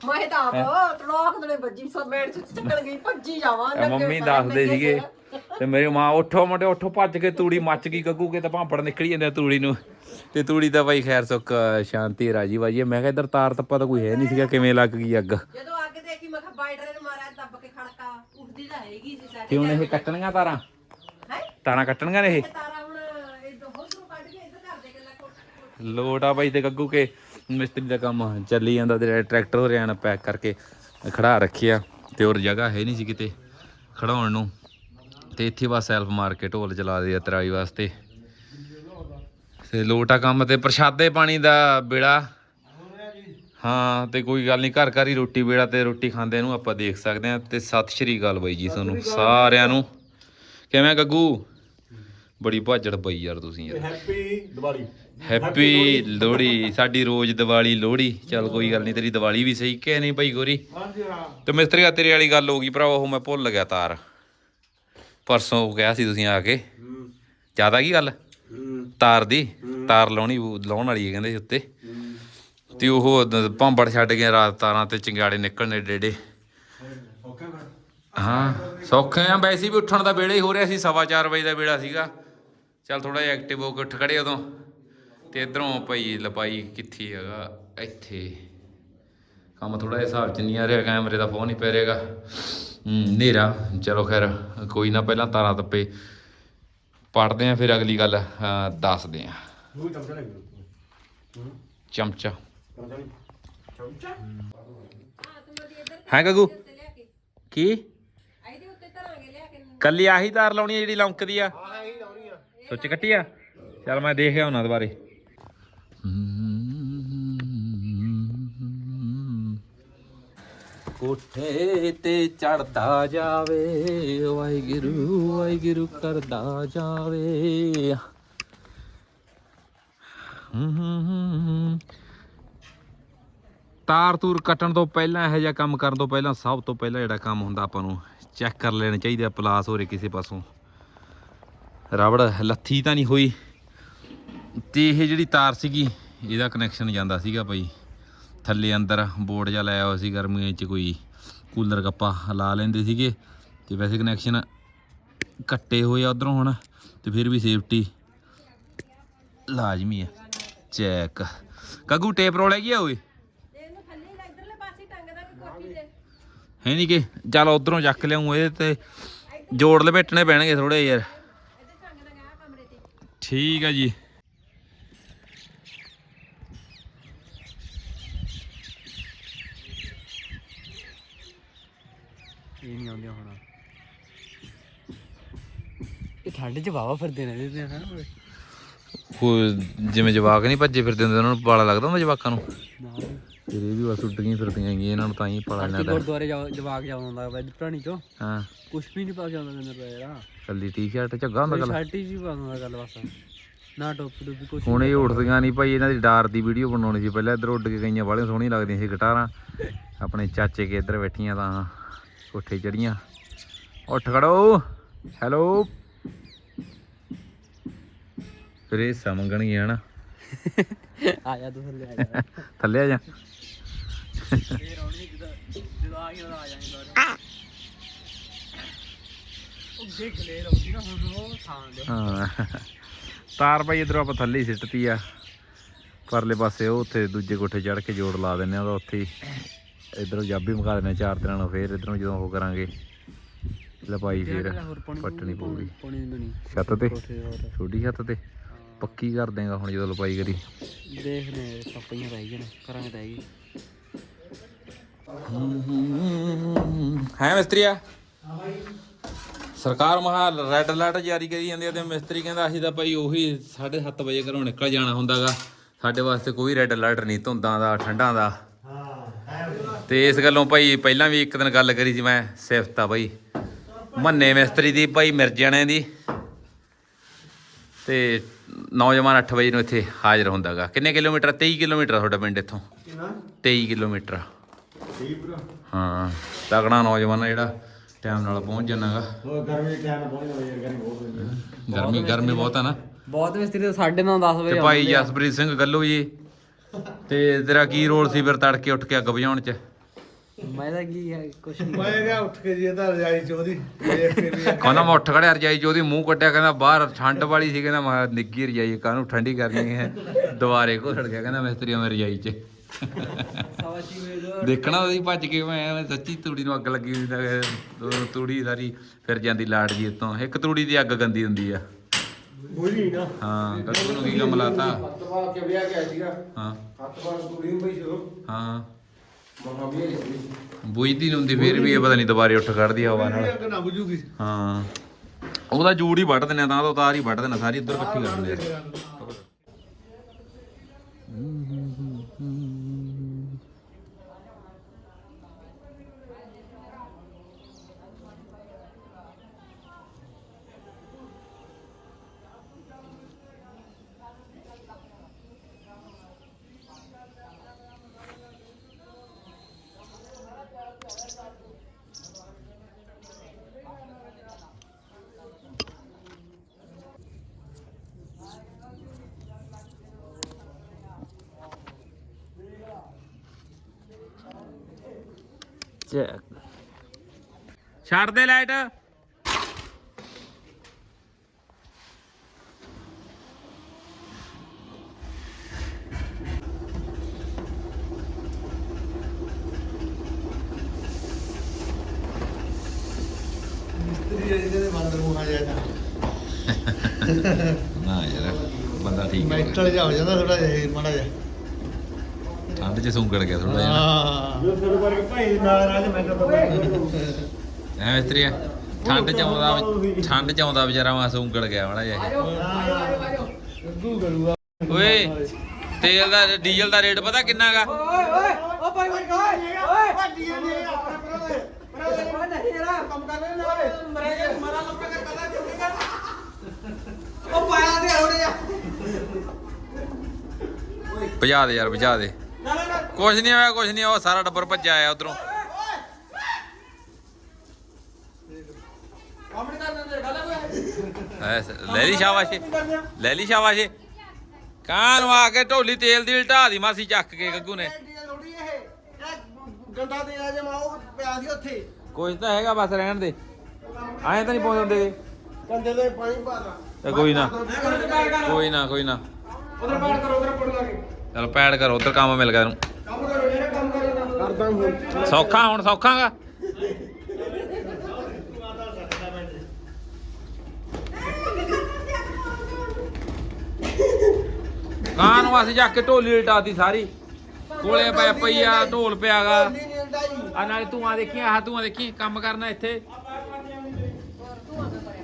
ਮੈਂ ਤਾਂ ਆਪ ਤੜਾਕ ਦਲੇ ਵੱਜੀ ਸੋ ਮੇੜ ਚ ਚੱਕਣ ਗਈ ਭੱਜੀ ਜਾਵਾਂ ਮੰਮੀ ਦੱਸਦੇ ਸੀਗੇ ਤੇ ਮੇਰੀ ਮਾਂ ਉੱਠੋ ਮੁੰਡੇ ਉੱਠੋ ਭੱਜ ਕੇ ਤੂੜੀ ਮੱਚ ਗਈ ਗੱਗੂ ਕੇ ਤਾਂ ਭਾਂਪੜ ਨਿਕਲੀ ਜਾਂਦੇ ਤੂੜੀ ਨੂੰ। ਤੇ ਤੂੜੀ ਤਾਂ ਬਾਈ ਖੈਰ ਸੁੱਖ ਸ਼ਾਂਤੀ ਰਾਜੀ ਬਾਜੀ ਮੈਂ ਕਿਹਾ ਇੱਧਰ ਤਾਰ ਤੱਪਾ ਤਾਂ ਕੋਈ ਹੈ ਨਹੀਂ ਸੀਗਾ ਕਿਵੇਂ ਲੱਗ ਗਈ ਅੱਗ? ਜਦੋਂ ਅੱਗ ਦੇਖੀ ਮੈਂ ਕਿਹਾ ਬਾਈਟਰ ਨੇ ਮਾਰਿਆ ਦੱਬ ਕੇ ਖੜਕਾ ਉੱਠਦੀ ਤਾਂ ਹੈਗੀ ਸੀ ਸਾਡੇ ਤੇ ਹੁਣ ਇਹ ਕੱਟਣੀਆਂ ਤਾਰਾਂ? ਹੈ? ਤਾਰਾਂ ਕੱਟਣੀਆਂ ਨੇ ਇਹ? ਤਾਰਾ ਹੁਣ ਇਹ ਦੋ ਹੋਰ ਨੂੰ ਕੱਢ ਕੇ ਇੱਧਰ ਕਰ ਦੇ ਗੱਲਾਂ ਕੋਟ ਲੋਟ ਆ ਬਾਈ ਤੇ ਗੱਗੂ ਕੇ ਮਿਸਤਰੀ ਦਾ ਕੰਮ ਚੱਲੀ ਜਾਂਦਾ ਤੇ ਟਰੈਕਟਰ ਹੋ ਰਿਆ ਪੈਕ ਕਰਕੇ ਖੜਾ ਰੱਖਿਆ ਤੇ ਹੋਰ ਜਗ੍ਹਾ ਹੈ ਨਹੀਂ ਸੀ ਕਿਤੇ ਖੜਾਉਣ ਨੂੰ। ਤੇ ਇੱਥੇ ਬਸ ਸੈਲਫ ਮਾਰ ਕੇ ਢੋਲ ਚਲਾ ਦੇ ਆ ਤਰਾਈ ਵਾਸਤੇ। ਤੇ ਲੋਟ ਆ ਕੰਮ ਤੇ ਪ੍ਰਸ਼ਾਦੇ ਪਾਣੀ ਦਾ ਬੇੜਾ। ਹਾਂ ਤੇ ਕੋਈ ਗੱਲ ਨਹੀਂ ਘਰ ਘਰ ਹੀ ਰੋਟੀ ਬੇੜਾ ਤੇ ਰੋਟੀ ਖਾਂਦੇ ਨੂੰ ਆਪਾਂ ਦੇਖ ਸਕਦੇ ਆ ਤੇ ਸਤਿ ਸ਼੍ਰੀ ਅਕਾਲ ਬਾਈ ਜੀ ਤੁਹਾਨੂੰ ਸਾਰਿਆਂ ਨੂੰ। ਕਿਵੇਂ ਆ ਗੱਗੂ? ਬੜੀ ਭਾਜੜ ਪਈ ਯਾਰ ਤੁਸੀਂ ਯਾਰ। ਹੈਪੀ ਦੀਵਾਲੀ ਹੈਪੀ ਲੋਹੜੀ ਸਾਡੀ ਰੋਜ਼ ਦੀਵਾਲੀ ਲੋਹੜੀ। ਚੱਲ ਕੋਈ ਗੱਲ ਨਹੀਂ ਤੇਰੀ ਦੀਵਾਲੀ ਵੀ ਸਹੀ ਕਿ ਨਹੀਂ ਭਾਈ ਗੋਰੀ? ਹਾਂਜੀ ਹਾਂ। ਤੇ ਮਿਸਤਰੀਆ ਤੇਰੇ ਵਾਲੀ ਗੱਲ ਹੋ ਗਈ ਭਰਾ ਉਹ ਮੈਂ ਭੁੱਲ ਗਿਆ ਤਾਰ। ਪਰਸੋਂ ਕਿਹਾ ਸੀ ਤੁਸੀਂ ਆ ਕੇ। ਜ਼ਿਆਦਾ ਕੀ ਗੱਲ? ਤਾਰ ਦੀ। ਤਾਰ ਲਾਉਣੀ ਲਾਉਣ ਵਾਲੀ ਹੈ ਕਹਿੰਦੇ ਸੀ ਉੱਤੇ। ਤੇ ਉਹ ਭਾਂਬੜ ਛੱਡ ਕੇ ਰਾਤ ਤਾਰਾਂ ਤੇ ਚਿੰਗਾੜੇ ਨਿਕਲਣੇ ਡੇਡੇ। ਓਕੇ ਹਾਂ ਸੌਖੇ ਆ। ਵੈਸੇ ਵੀ ਉੱਠਣ ਦਾ ਵੇਲਾ ਹੀ ਹੋ ਰਿਹਾ ਸੀ ਸਵਾ ਚਾਰ ਵਜੇ ਦਾ ਵੇਲਾ ਸੀਗਾ। ਚੱਲ ਥੋੜਾ ਜਿਹਾ ਐਕਟਿਵ ਹੋ ਕੇ ਉੱਠ ਖੜੇ ਉਦੋਂ। ਤੇ ਇਧਰੋਂ ਭਾਈ ਲਪਾਈ ਕਿੱਥੇ ਹੈਗਾ? ਇੱਥੇ। ਕੰਮ ਥੋੜਾ ਜਿਹਾ ਹਿਸਾਬ ਚ ਨਹੀਂ ਆ ਰਿਹਾ ਕੈਮਰੇ ਦਾ ਫੋਨ ਹੀ ਪੈ ਰਿਹਾਗਾ। ਹਨੇਰਾ ਚਲੋ ਖੈਰ ਕੋਈ ਨਾ ਪਹਿਲਾਂ ਤਾਰਾਂ ਤੱਪੇ ਪੜਦੇ ਆ ਫਿਰ ਅਗਲੀ ਗੱਲ ਦੱਸਦੇ ਆ। ਚਮਚਾ ਚਮਚਾ ਹੈ ਗਗੂ ਕੀ ਇਹਦੇ ਉੱਤੇ ਧਰਾਂਗੇ ਲਿਆ ਕੇ? ਕੱਲੀ ਆਹੀ ਤਾਰ ਲਾਉਣੀ ਆ ਜਿਹੜੀ ਲੌਂਕਦੀ ਆ। ਸੁੱਚ ਕੱਟੀ ਆ? ਚੱਲ ਮੈਂ ਦੇਖ ਆਉਣਾ ਦੁਬਾਰੇ। ਕੋਠੇ ਤੇ ਚੜਦਾ ਜਾਵੇ, ਵਾਹਿਗੁਰੂ ਵਾਹਿਗੁਰੂ ਕਰਦਾ ਜਾਵੇ। ਤਾਰ ਤੂਰ ਕੱਟਣ ਤੋਂ ਪਹਿਲਾਂ ਇਹੋ ਜਿਹਾ ਕੰਮ ਕਰਨ ਤੋਂ ਪਹਿਲਾਂ ਸਭ ਤੋਂ ਪਹਿਲਾਂ ਜਿਹੜਾ ਕੰਮ ਹੁੰਦਾ ਆਪਾਂ ਨੂੰ, ਚੈੱਕ ਕਰ ਲੈਣਾ ਚਾਹੀਦਾ ਪਲਾਸ ਹੋ ਰਿਹਾ ਕਿਸੇ ਪਾਸੋਂ। ਰਬੜ ਲੱਥੀ ਤਾਂ ਨਹੀਂ ਹੋਈ, ਤੇ ਇਹ ਜਿਹੜੀ ਤਾਰ ਸੀਗੀ, ਇਹਦਾ ਕਨੈਕਸ਼ਨ ਜਾਂਦਾ ਸੀਗਾ ਭਾਈ ਥੱਲੇ ਅੰਦਰ ਬੋਰਡ ਜਿਹਾ ਲਾਇਆ ਹੋਇਆ ਸੀ ਗਰਮੀਆਂ 'ਚ ਕੋਈ ਕੂਲਰ ਕੱਪਾ ਲਾ ਲੈਂਦੇ ਸੀਗੇ ਤੇ ਵੈਸੇ ਕਨੈਕਸ਼ਨ ਕੱਟੇ ਹੋਏ ਆ ਉਧਰੋਂ ਹੁਣ ਤੇ ਫਿਰ ਵੀ ਸੇਫਟੀ ਲਾਜ਼ਮੀ ਹੈ ਚੈੱਕ। ਕਗੂ ਟੇਪ ਰੋਲ ਹੈਗੀ ਆ ਓਏ? ਹੈ ਨਹੀਂ ਕਿ? ਚੱਲ ਉਧਰੋਂ ਚੱਕ ਲਿਆਉਂ ਇਹਦੇ ਤੇ। ਜੋੜ ਲਪੇਟਣੇ ਪੈਣਗੇ ਥੋੜੇ ਯਾਰ। ਠੀਕ ਆ ਜੀ। ਇਹ ਨਹੀਂ ਆਉਂਦੀਆਂ ਹੁਣ। ਇਹ ਠੰਡ ਚ ਵਾਵਾ ਫਿਰਦੇ ਨੇ ਇਹਦੇ ਤੇ ਹਨਾ ਕੋਈ ਜਿਵੇਂ ਜਵਾਕ ਨਹੀਂ ਭੱਜੇ ਫਿਰਦੇ ਹੁੰਦੇ ਉਹਨਾਂ ਨੂੰ ਪਾਲਾ ਲੱਗਦਾ ਹੁੰਦਾ ਜਵਾਕਾਂ ਨੂੰ? ਨਾ। ਤੇਰੇ ਵੀ ਬਸ ਉੱਡ ਗਈਆਂ ਫਿਰਦੀਆਂ ਹੈਗੀਆਂ ਇਹਨਾਂ ਨੂੰ ਤਾਂ ਹੀ ਪਾਲਾ ਕਿ ਲੈਂਦਾ ਗੁਰਦੁਆਰੇ ਜਾ ਜਵਾਕ ਜਾਉਂਦਾ ਵੈਦ ਪ੍ਰਾਣੀ ਚੋਂ ਹਾਂ। ਕੁਛ ਵੀ ਨਹੀਂ ਪਾ ਕੇ ਆਉਂਦਾ ਦਿੰਦੇ ਪਏ ਯਾਰ। ਕੱਲੀ ਟੀ-ਸ਼ਰਟ ਝੱਗਾ ਹੁੰਦਾ ਗੱਲ ਸ਼ਰਟ ਹੀ ਜੀ ਪਾਉਂਦਾ ਗੱਲ ਬਸ। ਨਾ ਟੋਪੀ ਟੋਪੀ ਕੁਛ ਹੁਣ ਇਹ ਉੱਠਦੀਆਂ ਨਹੀਂ ਭਾਈ ਇਹਨਾਂ ਦੀ ਡਾਰ ਦੀ ਵੀਡੀਓ ਬਣਾਉਣੀ ਸੀ। ਪਹਿਲਾਂ ਇੱਧਰ ਉੱਡ ਕੇ ਗਈਆਂ ਬਾਹਲੀਆਂ ਸੋਹਣੀਆਂ ਲੱਗਦੀਆਂ ਸੀ ਗਿਟਾਰਾਂ। ਆਪਣੇ ਚਾਚੇ ਕੇ ਇੱਧਰ ਬੈਠੀਆਂ ਤਾਂ। ਕੋਠੇ ਚੜੀਆਂ। ਉੱਠ ਖੜੋ। ਹੈਲੋ। ਫਿਰ ਇਹ ਸਮਗਣਗੀਆਂ ਨਾ ਆ ਜਾ ਤੂੰ ਥੱਲੇ ਆ ਜਾ। ਥੱਲੇ ਆ ਜਾ। ਫੇਰ ਆਉਣੀ ਜਦੋਂ ਜਦੋਂ ਆ ਗਿਆ ਆ ਜਾਣੀ ਦੁਬਾਰਾ। ਉਹ ਦੇਖ ਲੈ ਰੋਟੀ ਨਾ ਹੁਣ ਉਹ ਥਾਂ ਦੇ। ਹਾਂ। ਤਾਰ ਭਾਈ ਇਧਰੋਂ ਆਪਾਂ ਥੱਲੇ ਹੀ ਸਿੱਟਤੀ ਆ। ਪਰਲੇ ਪਾਸੇ ਉਹ ਉੱਥੇ ਦੂਜੇ ਕੋਠੇ ਚੜ ਕੇ ਜੋੜ ਲਾ ਦਿੰਨੇ ਆ ਉਹਦਾ ਉੱਥੇ ਹੀ। ਇਧਰੋਂ ਜਾਬੀ ਮੁਕਾ ਆ ਚਾਰ ਦਿਨਾਂ ਨੂੰ ਫੇਰ ਇਧਰੋਂ ਜਦੋਂ ਉਹ ਕਰਾਂਗੇ। ਲਪਾਈ ਫੇਰ ਪੱਟਣੀ ਪਊਗੀ। ਛੱਤ ਤੇ? ਛੋਟੀ ਛੱਤ ਤੇ? ਪੱਕੀ ਕਰ ਦੇਗਾ ਹੁਣ ਜਦੋਂ ਲਪਾਈ ਕਰੀ। ਦੇਖਨੇ ਸੱਪੀਆਂ ਰਹਿ ਗਈਆਂ ਨੇ ਕਰਾਂਗੇ ਤਾਂ ਹੈਗੀ। ਹੈ ਮਿਸਤਰੀਆ? ਸਰਕਾਰ ਮਹਾ ਰੈੱਡ ਅਲਰਟ ਜਾਰੀ ਕਰੀ ਜਾਂਦੀ ਹੈ ਤੇ ਮਿਸਤਰੀ ਕਹਿੰਦਾ ਅਸੀਂ ਤਾਂ ਭਾਈ ਉਹੀ 7:30 ਵਜੇ ਘਰੋਂ ਨਿਕਲ ਜਾਣਾ ਹੁੰਦਾਗਾ। ਸਾਡੇ ਵਾਸਤੇ ਕੋਈ ਰੈੱਡ ਅਲਰਟ ਨਹੀਂ ਧੁੰਦਾਂ ਦਾ ਠੰਡਾਂ ਦਾ। ਤੇ ਇਸ ਗੱਲੋਂ ਭਾਈ ਪਹਿਲਾਂ ਵੀ ਇੱਕ ਦਿਨ ਗੱਲ ਕਰੀ ਸੀ ਮੈਂ ਸਿਫਤ ਆ ਭਾਈ। ਮੰਨੇ ਮਿਸਤਰੀ ਦੀ ਭਾਈ ਮਿਰਜਾਣੇ ਦੀ। ਤੇ ਨੌਜਵਾਨ 8 ਵਜੇ ਨੂੰ ਇੱਥੇ ਹਾਜ਼ਰ ਹੁੰਦਾਗਾ ਕਿੰਨੇ ਕਿਲੋਮੀਟਰ? 23 ਕਿਲੋਮੀਟਰ ਆ ਤੁਹਾਡਾ ਪਿੰਡ ਇੱਥੋਂ। ਕਿੰਨਾ? 23 ਕਿਲੋਮੀਟਰ ਹਾਂ ਤਗੜਾ ਨੌਜਵਾਨ ਆ ਜਿਹੜਾ ਟਾਈਮ ਨਾਲ ਪਹੁੰਚ ਜਾਣਾਗਾ ਗਰਮੀ ਦੇ ਟਾਈਮ ਪਹੁੰਚ ਜਾਵੇ ਯਾਰ ਗਰਮੀ ਬਹੁਤ ਗਰਮੀ ਗਰਮੀ ਬਹੁਤ ਆ ਨਾ। ਬਹੁਤ ਮਿਸਤਰੀ ਤਾਂ 9:30 10 ਵਜੇ ਤੇ ਭਾਈ ਜਸਪ੍ਰੀਤ ਸਿੰਘ ਗੱਲੂ ਜੀ ਤੇ ਤੇਰਾ ਕੀ ਰੋਲ ਸੀ ਫਿਰ ਤੜਕੇ ਉੱਠ ਕੇ ਅੱਗ ਬੁਝਾਉਣ ਚ? ਮੈਂ ਤਾਂ ਕੀ ਹੈ ਕੁਛ ਨਹੀਂ। ਮੈਂ ਕਿਹਾ ਉੱਠ ਕੇ ਜੀ ਇਹਦਾ ਰਜਾਈ ਚੋਦੀ ਦੇਖ ਕੇ ਵੀ ਕਹਿੰਦਾ ਮੈਂ ਉੱਠ ਖੜਿਆ ਰਜਾਈ ਚ ਉਹਦੀ ਮੂੰਹ ਕੱਢਿਆ ਕਹਿੰਦਾ ਬਾਹਰ ਠੰਡ ਵਾਲੀ ਸੀ ਕਹਿੰਦਾ ਮੈਂ ਨਿੱਗੀ ਰਜਾਈ ਕਾਹਨੂੰ ਠੰਡੀ ਕਰਨੀ ਹੈ? ਦੁਬਾਰੇ ਘੁਸੜ ਗਿਆ ਕਹਿੰਦਾ ਮਿਸਤਰੀ ਮੈਂ ਰਜਾਈ ਚ। ਸਵਾ ਛੇ ਵਜੇ ਦਾ ਦੇਖਣਾ ਉਹਦੀ ਭੱਜ ਕੇ ਮੈਂ ਐਵੇਂ ਸੱਚੀ ਤੂੜੀ ਨੂੰ ਅੱਗ ਲੱਗੀ ਤਾਂ ਤੂੜੀ ਸਾਰੀ ਫਿਰ ਜਾਂਦੀ ਲਾਟ ਜੀ ਤੋਂ ਇੱਕ ਤੂੜੀ ਦੀ ਅੱਗ ਗੰਦੀ ਹੁੰਦੀ ਆ। ਬੁਝੀ ਨਾ। ਹਾਂ ਕੱਟੂ ਨੂੰ ਕੀ ਕੰਮ ਲਾਤਾ। ਹੱਥ ਪਾ ਕੇ ਵਿਆਹ ਗਿਆ ਸੀਗਾ। ਹਾਂ। ਹੱਥ ਪਾ ਕੇ ਕੁੜੀ ਨੂੰ ਪਈ ਹਾਂ। ਮਹਾ ਵੀ ਆਈ ਸੀ। ਬੁਝਦੀ ਨਹੀਂ ਹੁੰਦੀ ਫਿਰ ਵੀ ਇਹ ਪਤਾ ਨਹੀਂ ਦੁਬਾਰੇ ਉੱਠ ਖੜਦੀ ਆ ਹਵਾ ਨਾਲ। ਅੱਗ ਨਾ ਬੁਝੂਗੀ। ਹਾਂ। ਉਹਦਾ ਜੂੜ ਹੀ ਵੱਢ ਦਿੰਦੇ ਆ ਤਾਂ ਉਹ ਤਾਰ ਹੀ ਵੱਢ ਦੇਣਾ ਸਾਰੀ ਇੱਧਰ ਇਕੱਠੀ ਕਰ ਦਿੰਦੇ ਆ। ਛੱਡ ਦੇ ਲਾਈਟ। ਨਾ ਯਾਰ ਬੰਦਾ ਠੀਕ ਹੈ ਮੈਂਟਲ ਜਿਹਾ ਹੋ ਜਾਂਦਾ ਥੋੜਾ ਜਿਹਾ ਮਾੜਾ ਜਿਹਾ। ਠੰਡ 'ਚ ਸੁੰਗੜ ਗਿਆ ਥੋੜਾ ਜਿਹਾ। ਹਾਂ। ਜੋ ਫਿਰ ਵਰਗੇ ਭਾਈ ਨਾਲ ਰਾਜ ਮੈਂ ਤਾਂ ਐ ਮਿਸਤਰੀ ਠੰਡ 'ਚ ਆਉਂਦਾ ਵੀ- ਠੰਡ 'ਚ ਆਉਂਦਾ ਵਿਚਾਰਾ ਵਾ ਸੁੰਗੜ ਗਿਆ ਮਾੜਾ ਜਿਹਾ। ਗੱਗੂ ਕਰੂਗਾ ਓਏ ਤੇਲ ਦਾ ਡੀਜ਼ਲ ਦਾ ਰੇਟ ਪਤਾ ਕਿੰਨਾਗਾ ਭਜਾ ਦੇ ਯਾਰ ਭਜਾ ਦੇ। ਕੁਛ ਨਹੀਂ ਹੋਇਆ ਕੁਛ ਨਹੀਂ ਹੋਇਆ ਸਾਰਾ ਟੱਬਰ ਭੱਜਿਆ ਆਇਆ ਉਧਰੋਂ। ਲੈ ਲਈ ਸ਼ਾਬਾਸ਼ੇ। ਲੈ ਲਈ ਸ਼ਾਬਾਸ਼ੇ। ਕਾਂ ਨੂੰ ਆ ਕੇ ਢੋਲੀ ਤੇਲ ਦੀ ਢਾ ਦੀ ਮਾਸੀ ਚੱਕ ਕੇ ਗੱਗੂ ਨੇ? ਗੰਦਾ ਦੇ ਆ ਜਮਾ ਉਹ ਪਿਆ ਸੀ ਉੱਥੇ ਕੁਛ ਤਾਂ ਹੈਗਾ ਬਸ ਰਹਿਣ ਦੇ। ਐਂ ਤਾਂ ਨਹੀਂ ਪਹੁੰਚ ਹੁੰਦੇ ਕੰਦੇ ਦੇ ਪਾਣੀ ਕੋਈ ਨਾ। ਕੋਈ ਨਾ ਕੋਈ ਨਾ। ਉਧਰ ਬਾਹਰ ਕਰੋ ਉਧਰ ਪੜ ਲਾਗੇ ਚਲ ਪੈਡ ਕਰੋ ਉਧਰ ਕੰਮ ਮਿਲ ਗਿਆ ਇਹਨੂੰ। ਕੰਮ ਕਰੋ ਜਿਹੜਾ ਕੰਮ ਕਰੋ ਕਰਦਾ ਹੁਣ ਸੌਖਾ ਹੁਣ ਸੌਖਾਗਾ ਕਾਂ ਨੂੰ ਅਸੀਂ ਜਾ ਕੇ ਢੋਲੀ ਲਟਾਤੀ ਸਾਰੀ। ਕੋਲੇ ਪੈ ਪਈ ਆ ਢੋਲ ਪਿਆਗਾ। ਆ ਨਾਲੇ ਤੂੰ ਆ ਦੇਖੀ ਆਹ ਤੂੰ ਆ ਦੇਖੀ ਕੰਮ ਕਰਨਾ ਇੱਥੇ।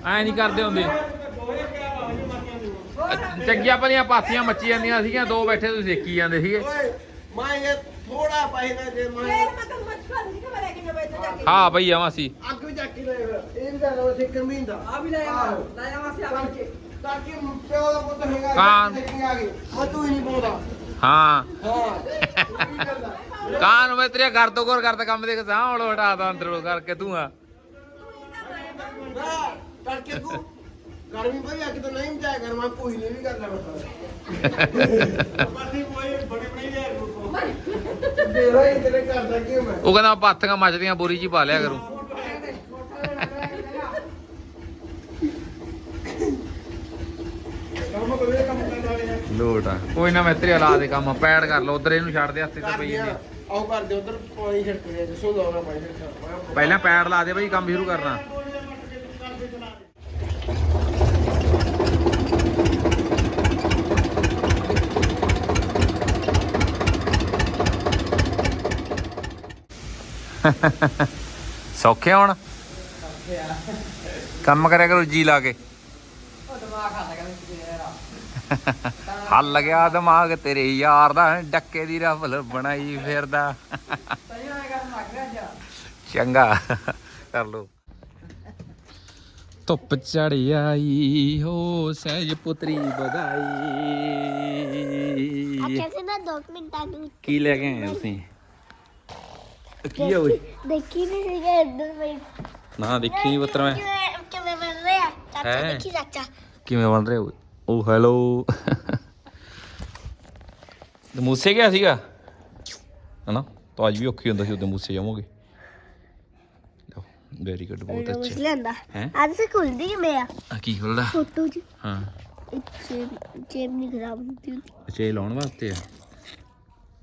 ਐ ਨਹੀਂ ਕਰਦੇ ਹੁੰਦੇ। ਚੰਗੀਆਂ ਭਲੀਆਂ ਪਾਥੀਆਂ ਮੱਚੀ ਜਾਂਦੀਆਂ ਸੀਗੀਆਂ ਦੋ ਬੈਠੇ ਤੁਸੀਂ ਦੇਖੀ ਜਾਂਦੇ ਸੀਗੇ। ਮੈਂ ਇਹ ਥੋੜਾ ਜੇ ਮੈਂ ਹੈ ਕਿ ਮੈਂ ਬੈਠ ਜਾ ਕੇ। ਹਾਂ ਭਈ ਆਵਾਂ ਸੀ। ਅੱਗ ਵੀ ਚੱਕ ਕੇ ਲੈ। ਇਹ ਵੀ ਤਾਂ ਸਿੱਕਰ ਮਹੀਂਦਾ ਆ ਵੀ ਲੈ ਆ ਲੈ ਆ ਵਾਸੇ ਆ ਕੇ। ਤਾਂ ਕਿ ਪਿਓ ਦਾ ਪੁੱਤ ਹੈਗਾ ਕਾਨ। ਆ ਗਈ ਮੈਂ ਤੂੰ ਹੀ ਨਹੀਂ ਪਾਉਂਦਾ ਹਾਂ। ਹਾਂ। ਕਾਨ ਮੈਂ ਤੇਰੇ ਘਰ ਤੋਂ ਘਰ ਕਰਦਾ ਕੰਮ ਦੇਖ ਸਾਂ ਹੌਲ ਹਟਾਦਾ ਅੰਦਰੋਂ ਕਰਕੇ ਤੂੰ ਆ। ਨਾ ਕਰਕੇ ਤੂੰ। ਗਰਮੀ ਪਈ ਅੱਗ ਤਾਂ ਨਹੀਂ ਜਾਇਆ ਕਰ ਮੈਂ ਕੋਈ ਨਹੀਂ ਵੀ ਕਰਦਾ। ਬਸ ਪਾਰਟੀ ਕੋਈ ਬੜੇ ਬਣੇ ਲਿਆ ਦੇਰਾ ਹੀ ਤੇਰੇ ਘਰ ਦਾ ਕੀ ਮੈਂ ਉਹ ਕਹਿੰਦਾ ਪਾਥੀਆਂ ਮੱਚਦੀਆਂ ਬੋਰੀ 'ਚ ਹੀ ਪਾ ਲਿਆ ਕਰੂੰ ਕੰਮ ਕਰੇ ਕੰਮ ਕਰਨ ਵਾਲੇ ਆ ਲੋਟ ਆ। ਕੋਈ ਨਾ ਮੈਂ ਤੇਰੇ ਲਾ ਦੇ ਕੰਮ ਪੈੜ ਕਰ ਲਓ ਉਧਰ ਇਹਨੂੰ ਛੱਡ ਦੇ ਹੱਥੇ ਤੇ ਪਈ ਜਾਂਦੀ। ਆਓ ਕਰ ਦੇ ਉਧਰ ਪਾਣੀ ਛਿੜਕ ਦੇ ਜਿਸੋ ਲਾਉਣਾ ਪਾਣੀ ਛਿੜਕ ਪਹਿਲਾਂ ਪੈੜ ਲਾ ਦੇ ਬਈ ਕੰਮ ਸ਼ੁਰੂ ਕਰਨਾ। ਸੌਖੇ ਹੁਣ? ਕੰਮ ਕਰਿਆ ਕਰੋ ਜੀ ਲਾ ਕੇ। ਹੱਲ ਗਿਆ ਦਿਮਾਗ ਤੇਰੇ ਯਾਰ ਦਾ ਡੱਕੇ ਦੀ ਰਫਲ ਬਣਾਈ ਫਿਰਦਾ। ਚੰਗਾ ਕਰ ਲੋ ਧੁੱਪ ਚੜ ਆਈ ਹੋ ਸਹਿਜ ਪੁੱਤਰੀ ਵਧਾਈ। ਕਹਿੰਦੇ ਨਾ 2 ਮਿੰਟਾਂ ਨੂੰ ਕੀ ਲੈ ਕੇ ਆਏ ਤੁਸੀਂ? ਕੀ ਆ ਓਏ ਦੇਖੀ ਨਹੀਂ ਸੀਗਾ ਇੱਧਰ ਪਈ ਨਾ ਦੇਖੀ ਨਹੀਂ ਪੁੱਤਰ ਮੈਂ। ਕਿਵੇਂ ਬਣ ਰਿਹਾ? ਚਾਚਾ? ਦੇਖੀ ਚਾਚਾ। ਕਿਵੇਂ ਬਣ ਰਿਹਾ? ਓ ਹੈਲੋ। ਤੇ ਮੂਸੇ ਗਿਆ ਸੀਗਾ ਹਨਾ ਤਾਂ ਅੱਜ ਵੀ ਔਖੀ ਹੁੰਦਾ ਸੀ ਉਦੋਂ ਮੂਸੇ ਜਾਵਾਂਗੇ ਵੈਰੀ ਗੁੱਡ ਬਹੁਤ ਅੱਛਾ ਲੈਂਦਾ ਹੈਂ? ਅੱਜ ਸਕੂਲ ਦੀ ਮੈਂ ਆ ਕੀ ਖੁੱਲਦਾ ਫੋਟੋ ਜੀ ਹਾਂ ਇੱਥੇ ਜੇਬ ਨਹੀਂ ਖਰਾਬ ਹੁੰਦੀ ਅੱਛਾ ਇਹ ਲਾਉਣ ਵਾਸਤੇ ਆ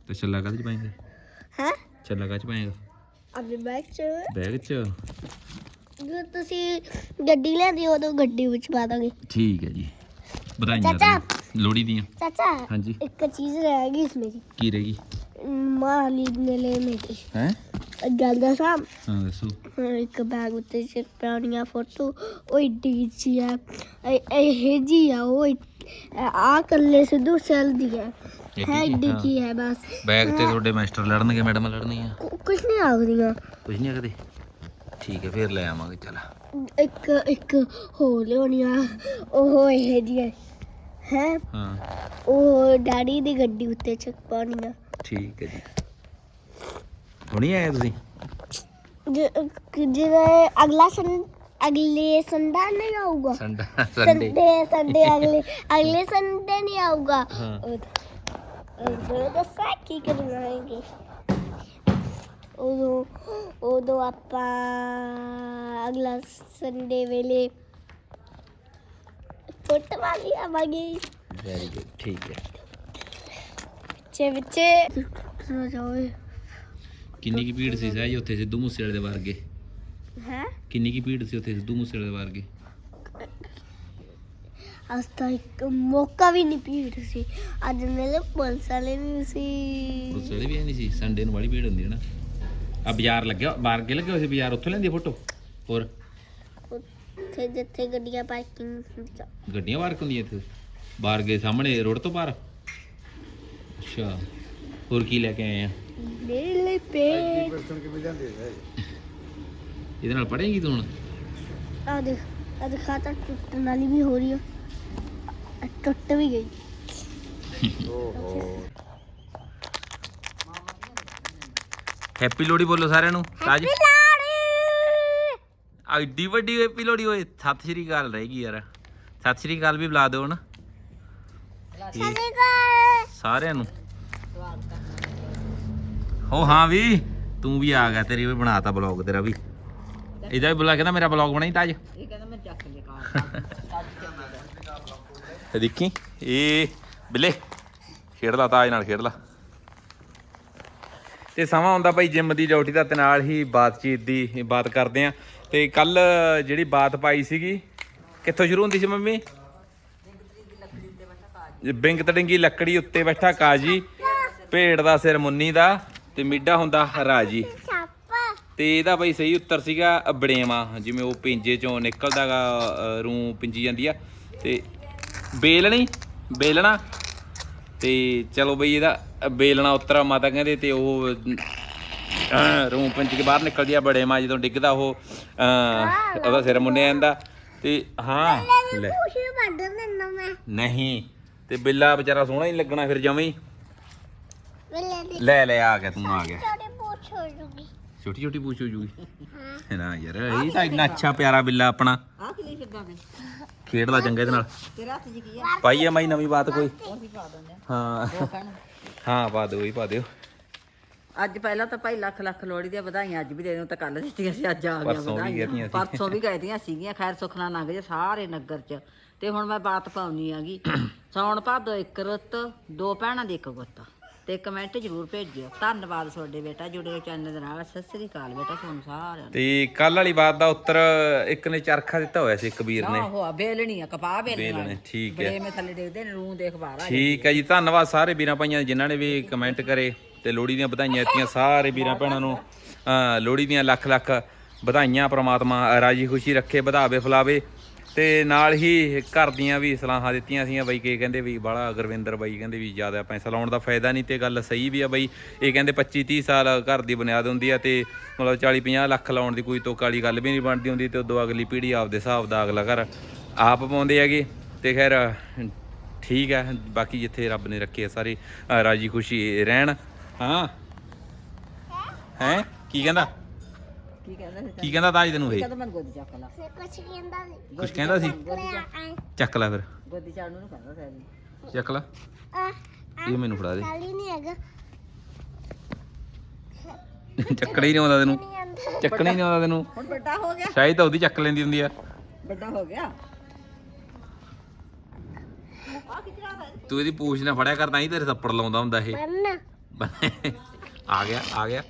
ਤੇ ਛੱਲਾ ਕਾਹਦੇ ਚ ਪਾਏਗਾ ਹੈ ਛੱਲਾ ਕਾਹਦੇ ਚ ਪਾਏਗਾ ਆਪਣੇ ਬੈਗ ਚ ਬੈਗ ਚ ਜਦੋਂ ਤੁਸੀਂ ਗੱਡੀ ਲੈਂਦੇ ਉਦੋਂ ਗੱਡੀ ਵਿੱਚ ਪਾ ਦਾਂਗੇ ਠੀਕ ਹੈ ਜੀ ਵਧਾਈਆਂ ਚਾਚਾ। ਤੁਹਾਨੂੰ ਲੋਹੜੀ ਦੀਆਂ। ਚਾਚਾ ਹਾਂਜੀ। ਇੱਕ ਚੀਜ਼ ਰਹਿ ਗਈ ਇਸमें की ਕੀ ਰਹੇਗੀ ਮਾਲੀ ਨੇ ਲੈ ਮੇਰੀ। ਹੈ? ਗੱਲ ਦਾ ਸਾਮ ਹਾਂ ਦੱਸੋ। ਇੱਕ ਬੈਗ ਉੱਤੇ ਚ ਪੁਰਾਣੀਆਂ ਫੋਟੋ ਉਹ ਏਡੀ ਜੀ ਆ। ਇਹ- ਇਹ ਜੀ ਆ ਉਹ ਆ ਕੱਲੇ ਸਿੱਧੂ ਸੈਲ ਦੀ ਹੈ ਏਡੀ ਹੈ ਹਾਂ। ਕੀ ਹੈ ਬਸ। ਬੈਗ ਤੇ ਤੁਹਾਡੇ ਮਾਸਟਰ ਲੜਨਗੇ ਮੈਡਮ ਲੜਨੀਆਂ। ਕੁ- ਕੁਛ ਨਹੀਂ ਆਉਂਦੀਆਂ ਕੁਝ ਨਹੀਂ ਕਦੇ ਠੀਕ ਹੈ ਫਿਰ ਲੈ ਆਵਾਂਗੇ ਚਲ। ਇੱਕ ਇੱਕ ਹੋ ਲਿਆਉਣੀ ਆ। ਉਹ ਇਹ ਜੀ ਹੈ ਹੈ। ਹਾਂ। ਉਹ ਡੈਡੀ ਦੀ ਗੱਡੀ ਉੱਤੇ ਚੱਕ ਪਾਉਣੀ ਆ ਠੀਕ ਹੈ ਜੀ। ਹੁਣੀ ਆਏ ਤੁਸੀਂ? ਜ- ਜਿਵੇਂ ਅਗਲਾ ਸੰ ਅਗਲੇ ਸੰਡਾ ਨਹੀਂ ਆਊਗਾ। ਸੰਡਾ ਸੰਡੇ ਸੰਡੇ। ਸੰਡੇ ਅਗਲੇ ਅਗਲੇ ਸੰਡੇ ਨਹੀਂ ਆਊਗਾ। ਹਾਂ। ਉਹ ਦੱਸਾਂ ਕੀ ਕਰਨਾ ਹੈਗੇ। ਉਦੋਂ ਉਦੋਂ ਆਪਾਂ ਅਗਲਾ ਸੰਡੇ ਵੇਲੇ ਫੁੱਟਬਾਲ ਹੀ ਆਵਾਂਗੇ। ਵੈਰੀ ਗੁੱਡ ਠੀਕ ਹੈ। ਚੇ ਬੱਚੇ ਸੁਣੋ ਜਾਓਏ ਕਿੰਨੀ ਕੀ ਭੀੜ ਸੀ ਸਾਜੀ ਉੱਥੇ ਸਿੱਧੂ ਮੂਸੇ ਵਾਲੇ ਦੇ ਵਰਗੇ? ਹੈ? ਕਿੰਨੀ ਕੀ ਭੀੜ ਸੀ ਉੱਥੇ ਸਿੱਧੂ ਮੂਸੇ ਵਾਲੇ ਦੇ ਵਰਗੇ? ਅੱਜ ਤਾਂ ਇੱਕ ਮੌਕਾ ਵੀ ਨਹੀਂ ਭੀੜ ਸੀ। ਅੱਜ ਮੇਰੇ ਪੁਲਿਸ ਵਾਲੇ ਵੀ ਸੀ। ਵੇਲੇ ਵੀ ਨਹੀਂ ਸੀ ਸੰਡੇ ਨੂੰ ਬੜੀ ਭੀੜ ਹੁੰਦੀ ਹੈ ਨਾ। ਆ ਬਾਜ਼ਾਰ ਲੱਗਿਆ ਬਾਹਰ ਕੇ ਲੱਗੇ ਹੋਏ ਸੀ ਬਾਜ਼ਾਰ? ਉੱਥੋਂ ਲੈਂਦੀ ਫੋਟੋ ਹੋਰ? ਉੱਥੇ ਜਿੱਥੇ ਗੱਡੀਆਂ ਪਾਰਕਿੰਗ ਹੁੰਦੀਆਂ। ਗੱਡੀਆਂ ਬਾਹਰ ਹੁੰਦੀਆਂ ਇੱਥੇ? ਬਾਹਰ ਗਏ ਸਾਹਮਣੇ ਰੋਡ ਤੋਂ ਪਾਰ ਅੱਛਾ। ਹੋਰ ਕੀ ਲੈ ਕੇ ਆਏ ਆ? ਮੇਰੇ ਲਈ ਪੇ। ਇਹਦੇ ਨਾਲ ਪੜੇਗੀ ਤੂੰ ਹੁਣ? ਆ ਦੇਖ ਆ ਦੇਖ ਖਾਤਾ ਟੁੱਟਣ ਵਾਲੀ ਵੀ ਹੋ ਰਹੀ ਆ। ਆ ਟੁੱਟ ਵੀ ਗਈ। ਹੈਪੀ ਲੋਹੜੀ ਬੋਲੋ ਸਾਰਿਆਂ ਨੂੰ। ਤਾਜ ਐਡੀ ਵੱਡੀ ਹੈਪੀ ਲੋਹੜੀ ਓਏ ਸਤਿ ਸ਼੍ਰੀ ਅਕਾਲ ਰਹੇਗੀ ਯਾਰ। ਸਤਿ ਸ਼੍ਰੀ ਅਕਾਲ ਵੀ ਬੁਲਾ ਦਿਓ ਨਾ ਸਾਰਿਆਂ ਨੂੰ। ਹੋ ਹਾਂ ਵੀ ਤੂੰ ਵੀ ਆ ਗਿਆ ਤੇਰੀ ਵੀ ਬਣਾਤਾ ਬਲੌਗ ਤੇਰਾ ਵੀ। ਇਹਦਾ ਵੀ ਬੁਲਾ ਕਹਿੰਦਾ ਮੇਰਾ ਬਲੌਗ ਬਣਾਈ ਤਾਜ ਇਹ ਕਹਿੰਦਾ ਮੈਂ ਚੱਕ ਲੈ। ਕਾਰ ਤੇ ਦੇਖੀ ਇਹ ਬਿੱਲੇ ਖੇਡ ਲਾ ਤਾਜ ਨਾਲ ਖੇਡ ਲਾ। ਤੇ ਸਮਾਂ ਆਉਂਦਾ ਭਾਈ ਜਿਮ ਦੀ ਡਿਊਟੀ ਦਾ ਤੇ ਨਾਲ ਹੀ ਬਾਤਚੀਤ ਦੀ ਬਾਤ ਕਰਦੇ ਆ। ਤੇ ਕੱਲ ਜਿਹੜੀ ਬਾਤ ਪਾਈ ਸੀਗੀ, ਕਿੱਥੋਂ ਸ਼ੁਰੂ ਹੁੰਦੀ ਸੀ ਮੰਮੀ? ਬਿੰਗ ਤੜਿੰਗੀ ਲੱਕੜੀ ਉੱਤੇ ਬੈਠਾ ਕਾਜੀ, ਭੇਡ ਦਾ ਸਿਰ ਮੁੰਨੀ ਦਾ ਤੇ ਮਿੱਡਾ ਹੁੰਦਾ ਰਾਜੀ। ਸੱਪ ਤੇ ਇਹਦਾ ਬਈ ਸਹੀ ਉੱਤਰ ਸੀਗਾ ਬੜੇਵਾ ਜਿਵੇਂ ਉਹ ਪਿੰਜੇ ਚੋਂ ਨਿਕਲਦਾਗਾ ਰੂ ਪਿੰਜੀ ਜਾਂਦੀ ਆ। ਤੇ ਬੇਲਣੀ, ਬੇਲਣਾ। ਤੇ ਚਲੋ ਬਈ ਇਹਦਾ ਬੇਲਣਾ ਉੱਤਰ ਮਾਤਾ ਕਹਿੰਦੇ ਤੇ ਉਹ ਅਹ, ਰੂ ਪਿੰਜ ਕੇ ਬਾਹਰ ਨਿਕਲਦੀ ਆ ਬੜੇਵਾ ਜਦੋਂ ਡਿੱਗਦਾ ਉਹ ਅਹ, ਉਹਦਾ ਸਿਰ ਮੁੰਨਿਆ ਜਾਂਦਾ। ਤੇ ਹਾਂ। ਲੈ। ਕੁਛ ਵੱਢ ਦਿੰਦਾ ਮੈਂ ਨਹੀਂ ਤੇ ਬਿੱਲਾ ਵਿਚਾਰਾ ਸੋਹਣਾ ਹੀ ਲੱਗਣਾ ਫਿਰ ਹੀ ਵੇਲੇ ਦੀ ਲੈ ਲੈ ਆ ਗਿਆ ਤੂੰ ਆ ਗਿਆ। ਛੋਟੇ ਪੋਛ ਹੋ ਜੂਗੀ। ਛੋਟੀ ਛੋਟੀ ਪੂਛ ਹੋ ਜੂਗੀ। ਨਾ ਯਾਰ ਇਹ ਤਾਂ ਇੰਨਾ ਅੱਛਾ ਪਿਆਰਾ ਬਿੱਲਾ ਆਪਣਾ। ਆ ਕੀ ਲਈ ਫਿਰਦਾ ਮੈਂ ਖੇਡਦਾ ਚੰਗੇ ਦੇ ਨਾਲ। ਤੇਰਾ ਹੱਥ ਜੀ ਕੀ ਆ? ਪਾਈ ਆ ਮਾਈ ਨਵੀਂ ਬਾਤ ਕੋਈ? ਉਹ ਵੀ ਪਾ ਦਿੰਦੇ ਆ। ਹਾਂ। ਕਹਿਣ। ਹਾਂ ਪਾ ਦਿਓ ਹੀ ਪਾ ਦਿਓ। ਅੱਜ ਪਹਿਲਾਂ ਤਾਂ ਭਾਈ ਲੱਖ ਲੱਖ ਲੋਹੜੀ ਦੀਆਂ ਵਧਾਈਆਂ ਅੱਜ ਵੀ ਦੇ ਦਿਓ ਤਾਂ ਕੱਲ ਦਿੱਤੀਆਂ ਸੀ ਅੱਜ ਆ ਗਿਆ ਪਰਸੋਂ ਵੀ ਕਹਿਤੀਆਂ ਸੀ। ਪਰਸੋਂ ਵੀ ਕਹਿਤੀਆਂ ਸੀਗੀਆਂ ਖੈਰ ਸੁਖਨਾ ਲੰਘ ਜੇ ਸਾਰੇ ਨਗਰ 'ਚ। ਤੇ ਹੁਣ ਮੈਂ ਬਾਤ ਪਾਉਣੀ ਆਗੀ ਸੌਣ ਭਾਦੋ ਇੱਕ ਰੁੱਤ ਦੋ ਭੈਣਾਂ ਦੀ ਇੱਕ ਗੁੱਤ। ਤੇ ਕਮੈਂਟ ਜ਼ਰੂਰ ਭੇਜਿਓ। ਧੰਨਵਾਦ ਤੁਹਾਡੇ ਬੇਟਾ ਜੁੜੇ ਹੋਏ ਚੈਨਲ ਦੇ ਨਾਲ। ਸਤਿ ਸ੍ਰੀ ਅਕਾਲ ਬੇਟਾ ਤੁਹਾਨੂੰ ਸਾਰਿਆਂ ਨੂੰ। ਤੇ ਕੱਲ ਵਾਲੀ ਬਾਤ ਦਾ ਉੱਤਰ ਇੱਕ ਨੇ ਚਰਖਾ ਦਿੱਤਾ ਹੋਇਆ ਸੀ ਕਬੀਰ ਨੇ। ਆਹੋ ਆ ਬੇਲਣੀ ਆ ਕਪਾਹ ਬੇਲਣੀ ਬੇਲਣੇ, ਠੀਕ ਹੈ। ਬੜੇ ਮੈਂ ਥੱਲੇ ਦੇਖਦੇ ਨੇ ਰੂਹ ਦੇਖ ਬਾਹਰ ਆ ਠੀਕ ਹੈ ਜੀ ਧੰਨਵਾਦ ਸਾਰੇ ਵੀਰਾਂ ਭਾਈਆਂ ਜਿਨ੍ਹਾਂ ਨੇ ਵੀ ਕਮੈਂਟ ਕਰੇ। ਤੇ ਲੋਹੜੀ ਦੀਆਂ ਵਧਾਈਆਂ ਦਿੱਤੀਆਂ ਸਾਰੇ ਵੀਰਾਂ ਭੈਣਾਂ ਨੂੰ। ਲੋਹੜੀ ਦੀਆਂ ਲੱਖ ਲੱਖ ਵਧਾਈਆਂ ਪ੍ਰਮਾਤਮਾ ਰਾਜੀ ਖੁਸ਼ੀ ਰੱਖੇ, ਵਧਾਵੇ, ਫਲਾਵੇ ਤੇ ਨਾਲ ਹੀ ਘਰ ਦੀਆਂ ਵੀ ਸਲਾਹਾਂ ਦਿੱਤੀਆਂ ਸੀਆਂ ਬਈ ਕਿ ਕਹਿੰਦੇ ਵੀ ਬਾਲਾ ਗੁਰਵਿੰਦਰ ਬਾਈ ਕਹਿੰਦੇ ਵੀ ਜ਼ਿਆਦਾ ਪੈਸਾ ਲਾਉਣ ਦਾ ਫਾਇਦਾ ਨਹੀਂ ਤੇ ਗੱਲ ਸਹੀ ਵੀ ਆ ਬਈ। ਇਹ ਕਹਿੰਦੇ 25 30 ਸਾਲ ਘਰ ਦੀ ਬੁਨਿਆਦ ਹੁੰਦੀ ਆ ਤੇ ਮਤਲਬ 40 50 ਲੱਖ ਲਾਉਣ ਦੀ ਕੋਈ ਤੋਕ ਵਾਲੀ ਗੱਲ ਵੀ ਨਹੀਂ ਬਣਦੀ ਹੁੰਦੀ ਤੇ ਉਦੋਂ ਅਗਲੀ ਪੀੜ੍ਹੀ ਆਪਦੇ ਹਿਸਾਬ ਦਾ ਅਗਲਾ ਘਰ ਆਪ ਪਾਉਂਦੇ ਹੈਗੇ ਤੇ ਖੈਰ ਠੀਕ ਹੈ, ਬਾਕੀ ਜਿੱਥੇ ਰੱਬ ਨੇ ਰੱਖੇ ਆ ਸਾਰੇ ਰਾਜੀ ਖੁਸ਼ੀ ਰਹਿਣ। ਹਾਂ। ਹੈ? ਕੀ ਕਹਿੰਦਾ? ਕੀ ਕਹਿੰਦਾ ਸੀ? ਕੀ ਕਹਿੰਦਾ ਤਾਜ ਤੈਨੂੰ ਇਹ? ਕਹਿੰਦਾ ਮੈਨੂੰ ਗੋਦੀ ਚੱਕ ਲਾ। ਕੁਛ ਕਹਿੰਦਾ ਸੀ। ਕੁਝ ਕਹਿੰਦਾ ਸੀ? ਚੱਕ ਲੈ ਫਿਰ। ਗੋਦੀ ਚਾੜਨ ਨੂੰ ਕਹਿੰਦਾ ਸੀ ਚੱਕ ਲੈ। ਆ ਇਹ ਮੈਨੂੰ ਫੜਾ ਦੇ। ਖਾਲੀ ਨਹੀਂ ਹੈਗਾ। ਚੱਕਣਾ ਹੀ ਨਹੀਂ ਆਉਂਦਾ ਤੈਨੂੰ। ਚੱਕਣਾ ਹੀ ਨਹੀਂ ਆਉਂਦਾ। ਤੈਨੂੰ। ਹੁਣ ਵੱਡਾ ਹੋ ਗਿਆ। ਸ਼ਾਇਦ ਤਾਂ ਉਹਦੀ ਚੱਕ ਲੈਂਦੀ ਹੁੰਦੀ ਆ। ਵੱਡਾ ਹੋ ਗਿਆ। ਤੂੰ ਇਹਦੀ ਪੂਛ ਨਾ ਫੜਿਆ ਕਰ ਤਾਂ ਹੀ ਤੇਰੇ ਥੱਪੜ ਲਾਉਂਦਾ ਹੁੰਦਾ ਇਹ। ਬੰਨ। ਆ ਗਿਆ ਆ ਗਿਆ।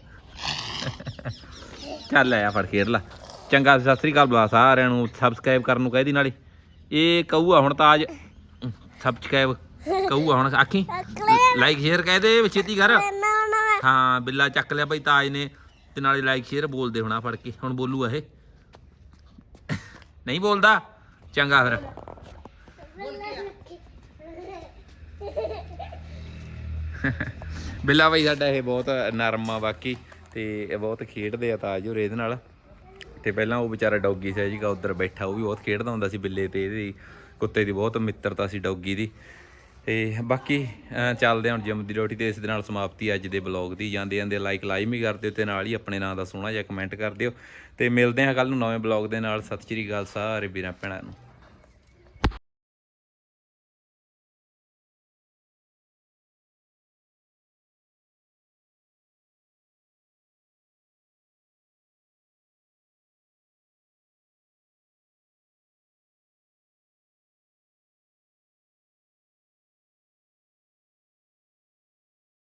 ਚੱਲ ਆਇਆ ਫੜ ਖੇਡ ਲਾ। ਚੰਗਾ, ਸਤਿ ਸ੍ਰੀ ਅਕਾਲ ਬੁਲਾ ਸਾਰਿਆਂ ਨੂੰ। ਸਬਸਕ੍ਰਾਈਬ ਕਰਨ ਨੂੰ ਕਹਿਦੀ ਨਾਲੇ। ਇਹ ਕਹੂਆ ਹੁਣ ਤਾਂ ਅੱਜ ਸਬਸਕ੍ਰਾਈਬ ਕਹੂਆ ਹੁਣ ਆਖੀ। ਲਾਈਕ ਸ਼ੇਅਰ ਕਹਿ ਦੇ ਛੇਤੀ ਕਰ। ਹਾਂ, ਬਿੱਲਾ ਚੱਕ ਲਿਆ ਭਾਈ ਤਾਜ ਨੇ। ਤੇ ਨਾਲੇ ਲਾਈਕ ਸ਼ੇਅਰ ਬੋਲਦੇ ਹੋਣਾ ਫੜ ਕੇ। ਹੁਣ ਬੋਲੂ ਇਹ। ਨਹੀਂ ਬੋਲਦਾ? ਚੰਗਾ ਫਿਰ। ਬਿੱਲਾ ਬਾਈ ਸਾਡਾ ਇਹ ਬਹੁਤ ਨਰਮ ਆ ਬਾਕੀ, ਤੇ ਇਹ ਬਹੁਤ ਖੇਡਦੇ ਆ ਤਾਜ ਹੋਰ ਇਹਦੇ ਨਾਲ। ਤੇ ਪਹਿਲਾਂ ਉਹ ਵਿਚਾਰਾ ਡੌਗੀ ਸੀ ਜੀਗਾ ਉਧਰ ਬੈਠਾ, ਉਹ ਵੀ ਬਹੁਤ ਖੇਡਦਾ ਹੁੰਦਾ ਸੀ ਬਿੱਲੇ ਤੇ, ਇਹਦੀ ਕੁੱਤੇ ਦੀ ਬਹੁਤ ਮਿੱਤਰਤਾ ਸੀ ਡੌਗੀ ਦੀ। ਤੇ ਬਾਕੀ ਚੱਲਦੇ ਹਾਂ ਹੁਣ ਜਿਮ ਦੀ ਰੋਟੀ ਤੇ, ਇਸ ਦੇ ਨਾਲ ਸਮਾਪਤੀ ਅੱਜ ਦੇ ਬਲੌਗ ਦੀ। ਜਾਂਦੇ ਜਾਂਦੇ ਲਾਈਕ ਲਾਈਮ ਹੀ ਕਰ ਦਿਓ ਤੇ ਨਾਲ ਹੀ ਆਪਣੇ ਨਾਂ ਦਾ ਸੋਹਣਾ ਜਿਹਾ ਕਮੈਂਟ ਕਰ ਦਿਓ। ਤੇ ਮਿਲਦੇ ਹਾਂ ਕੱਲ ਨੂੰ ਨਵੇਂ ਬਲੌਗ ਦੇ ਨਾਲ। ਸਤਿ ਸ਼੍ਰੀ ਅਕਾਲ ਸਾਰੇ ਵੀਰਾਂ ਭੈਣਾਂ ਨੂੰ।